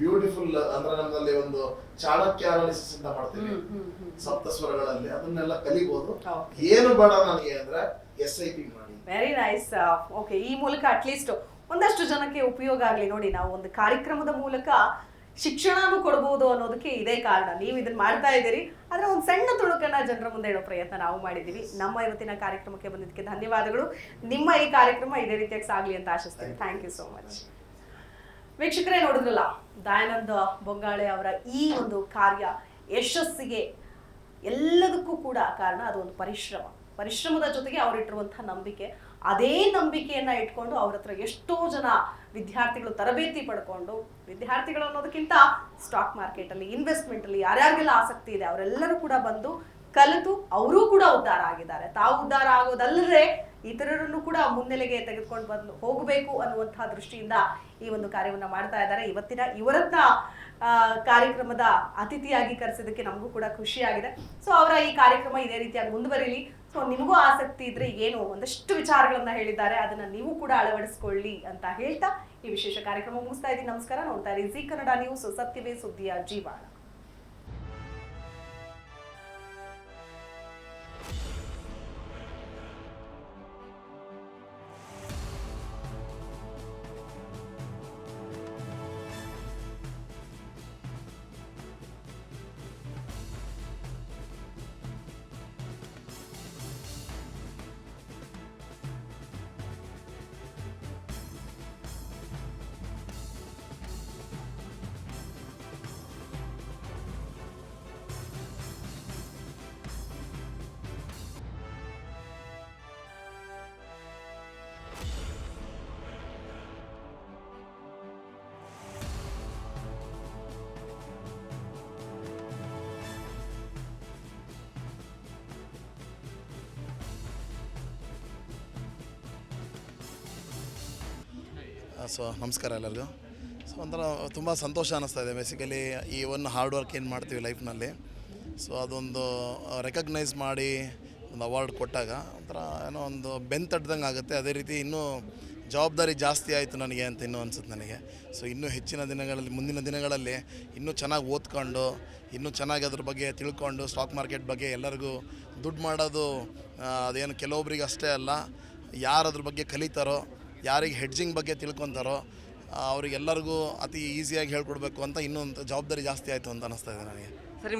ಬ್ಯೂಟಿಫುಲ್ ಅಂದ್ರೆ ನಮ್ಮಲ್ಲಿ ಒಂದು ಚಾಣಕ್ಯ ಅನಾಲಿಸಿಸ್ ಅಂತ ಮಾಡ್ತೀವಿ. ಹ್ಮ್. ಸಪ್ತಸ್ವರಗಳಲ್ಲಿ. ಅದನ್ನೆಲ್ಲ ಕಲಿಬಹುದು. ಏನು ಬೇಡ ನನಗೆ ಅಂದ್ರೆ ಎಸ್ ಐ ಪಿ ಮಾಡಿ. ವೆರಿ ನೈಸ್ ಓಕೆ ಈ ಮೂಲಕ ಅಟ್ಲೀಸ್ಟ್ ಒಂದಷ್ಟು ಜನಕ್ಕೆ ಉಪಯೋಗ ಆಗಲಿ ನೋಡಿ, ನಾವು ಒಂದು ಕಾರ್ಯಕ್ರಮದ ಮೂಲಕ ಶಿಕ್ಷಣನೂ ಕೊಡಬಹುದು ಅನ್ನೋದಕ್ಕೆ ಇದೇ ಕಾರಣ. ನೀವು ಇದನ್ನ ಮಾಡ್ತಾ ಇದ್ದೀರಿ. ಆದ್ರೆ ಒಂದು ಸಣ್ಣ ತುಣುಕನ್ನ ಜನರ ಮುಂದೆ ಇಡೋ ಪ್ರಯತ್ನ ನಾವು ಮಾಡಿದ್ದೀವಿ. ನಮ್ಮ ಇವತ್ತಿನ ಕಾರ್ಯಕ್ರಮಕ್ಕೆ ಬಂದಿದ್ದಕ್ಕೆ ಧನ್ಯವಾದಗಳು. ನಿಮ್ಮ ಈ ಕಾರ್ಯಕ್ರಮ ಇದೇ ರೀತಿಯಾಗಿ ಸಾಗಲಿ ಅಂತ ಆಶಿಸ್ತೀನಿ. ಥ್ಯಾಂಕ್ ಯು ಸೋ ಮಚ್ ವೀಕ್ಷಕರೇ ನೋಡಿದ್ರಲ್ಲ, ದಯಾನಂದ ಬೊಂಗಾಳೆ ಅವರ ಈ ಒಂದು ಕಾರ್ಯ ಯಶಸ್ಸಿಗೆ ಎಲ್ಲದಕ್ಕೂ ಕೂಡ ಕಾರಣ ಅದು ಒಂದು ಪರಿಶ್ರಮ. ಪರಿಶ್ರಮದ ಜೊತೆಗೆ ಅವರಿಟ್ಟಿರುವಂತಹ ನಂಬಿಕೆ. ಅದೇ ನಂಬಿಕೆಯನ್ನ ಇಟ್ಕೊಂಡು ಅವ್ರ ಹತ್ರ ಎಷ್ಟೋ ಜನ ವಿದ್ಯಾರ್ಥಿಗಳು ತರಬೇತಿ ಪಡ್ಕೊಂಡು ವಿದ್ಯಾರ್ಥಿಗಳು ಅನ್ನೋದಕ್ಕಿಂತ ಸ್ಟಾಕ್ ಮಾರ್ಕೆಟಲ್ಲಿ ಇನ್ವೆಸ್ಟ್ಮೆಂಟಲ್ಲಿ ಯಾರ್ಯಾರಿಗೆಲ್ಲ ಆಸಕ್ತಿ ಇದೆ ಅವರೆಲ್ಲರೂ ಕೂಡ ಬಂದು ಕಲಿತು ಅವರೂ ಕೂಡ ಉದ್ಧಾರ ಆಗಿದ್ದಾರೆ. ತಾವು ಉದ್ಧಾರ ಆಗೋದಲ್ಲದೆ ಇತರರನ್ನು ಕೂಡ ಮುನ್ನೆಲೆಗೆ ತೆಗೆದುಕೊಂಡು ಬಂದು ಹೋಗಬೇಕು ಅನ್ನುವಂತಹ ದೃಷ್ಟಿಯಿಂದ ಈ ಒಂದು ಕಾರ್ಯವನ್ನು ಮಾಡ್ತಾ ಇದ್ದಾರೆ. ಇವತ್ತಿನ ಇವರನ್ನ ಆ, ಕಾರ್ಯಕ್ರಮದ ಅತಿಥಿಯಾಗಿ ಕರೆಸಿದ್ದಕ್ಕೆ ನಮಗೂ ಕೂಡ ಖುಷಿಯಾಗಿದೆ. ಸೊ ಅವರ ಈ ಕಾರ್ಯಕ್ರಮ ಇದೇ ರೀತಿಯಾಗಿ ಮುಂದುವರಿಲಿ. ಸೊ ನಿಮಗೂ ಆಸಕ್ತಿ ಇದ್ರೆ ಏನು? ಒಂದಷ್ಟು ವಿಚಾರಗಳನ್ನ ಹೇಳಿದ್ದಾರೆ. ಅದನ್ನ ನೀವು ಕೂಡ ಅಳವಡಿಸ್ಕೊಳ್ಳಿ ಅಂತ ಹೇಳ್ತಾ ಈ ವಿಶೇಷ ಕಾರ್ಯಕ್ರಮ ಮುಗಿಸ್ತಾ ಇದ್ದೀನಿ. ನಮಸ್ಕಾರ. ನೋಡ್ತಾ ಇರಿ ಜಿ ಕನ್ನಡ ನ್ಯೂಸ್. ಸತ್ಯವೇ ಸುದ್ದಿಯ ಜೀವಾಳ. ಸೊ ನಮಸ್ಕಾರ ಎಲ್ಲರಿಗೂ. ಸೊ ಒಂಥರ ತುಂಬ ಸಂತೋಷ ಅನ್ನಿಸ್ತಾ ಇದೆ ಬೇಸಿಕಲಿ ಈ ಒಂದು ಹಾರ್ಡ್ ವರ್ಕ್ ಏನು ಮಾಡ್ತೀವಿ ಲೈಫ್ನಲ್ಲಿ ಸೊ ಅದೊಂದು ರೆಕಗ್ನೈಸ್ ಮಾಡಿ ಒಂದು ಅವಾರ್ಡ್ ಕೊಟ್ಟಾಗ ಒಂಥರ ಏನೋ ಒಂದು ಬೆನ್ ತಟ್ಟದಂಗೆ ಆಗುತ್ತೆ. ಅದೇ ರೀತಿ ಇನ್ನೂ ಜವಾಬ್ದಾರಿ ಜಾಸ್ತಿ ಆಯಿತು ನನಗೆ ಅಂತ ಇನ್ನೂ ಅನ್ಸುತ್ತೆ ನನಗೆ. ಸೊ ಇನ್ನೂ ಹೆಚ್ಚಿನ ದಿನಗಳಲ್ಲಿ, ಮುಂದಿನ ದಿನಗಳಲ್ಲಿ ಇನ್ನೂ ಚೆನ್ನಾಗಿ ಓದ್ಕೊಂಡು, ಇನ್ನೂ ಚೆನ್ನಾಗಿ ಅದ್ರ ಬಗ್ಗೆ ತಿಳ್ಕೊಂಡು ಸ್ಟಾಕ್ ಮಾರ್ಕೆಟ್ ಬಗ್ಗೆ ಎಲ್ಲರಿಗೂ ದುಡ್ಡು ಮಾಡೋದು ಅದೇನು ಕೆಲವೊಬ್ರಿಗೆ ಅಷ್ಟೇ ಅಲ್ಲ, ಯಾರು ಅದ್ರ ಬಗ್ಗೆ ಕಲಿತಾರೋ ಯಾರಿಗೆ ಹೆಡ್ಜಿಂಗ್ ಬಗ್ಗೆ ತಿಳ್ಕೊತಾರೋ ಅವರಿಗೆಲ್ಲರಿಗೂ ಅತಿ ಈಸಿಯಾಗಿ ಹೇಳ್ಕೊಡ್ಬೇಕು ಅಂತ ಇನ್ನೊಂದು ಜವಾಬ್ದಾರಿ ಜಾಸ್ತಿ ಆಯಿತು ಅಂತ ಅನ್ನಿಸ್ತಾ ಇದೆ ನನಗೆ. ಸರಿ.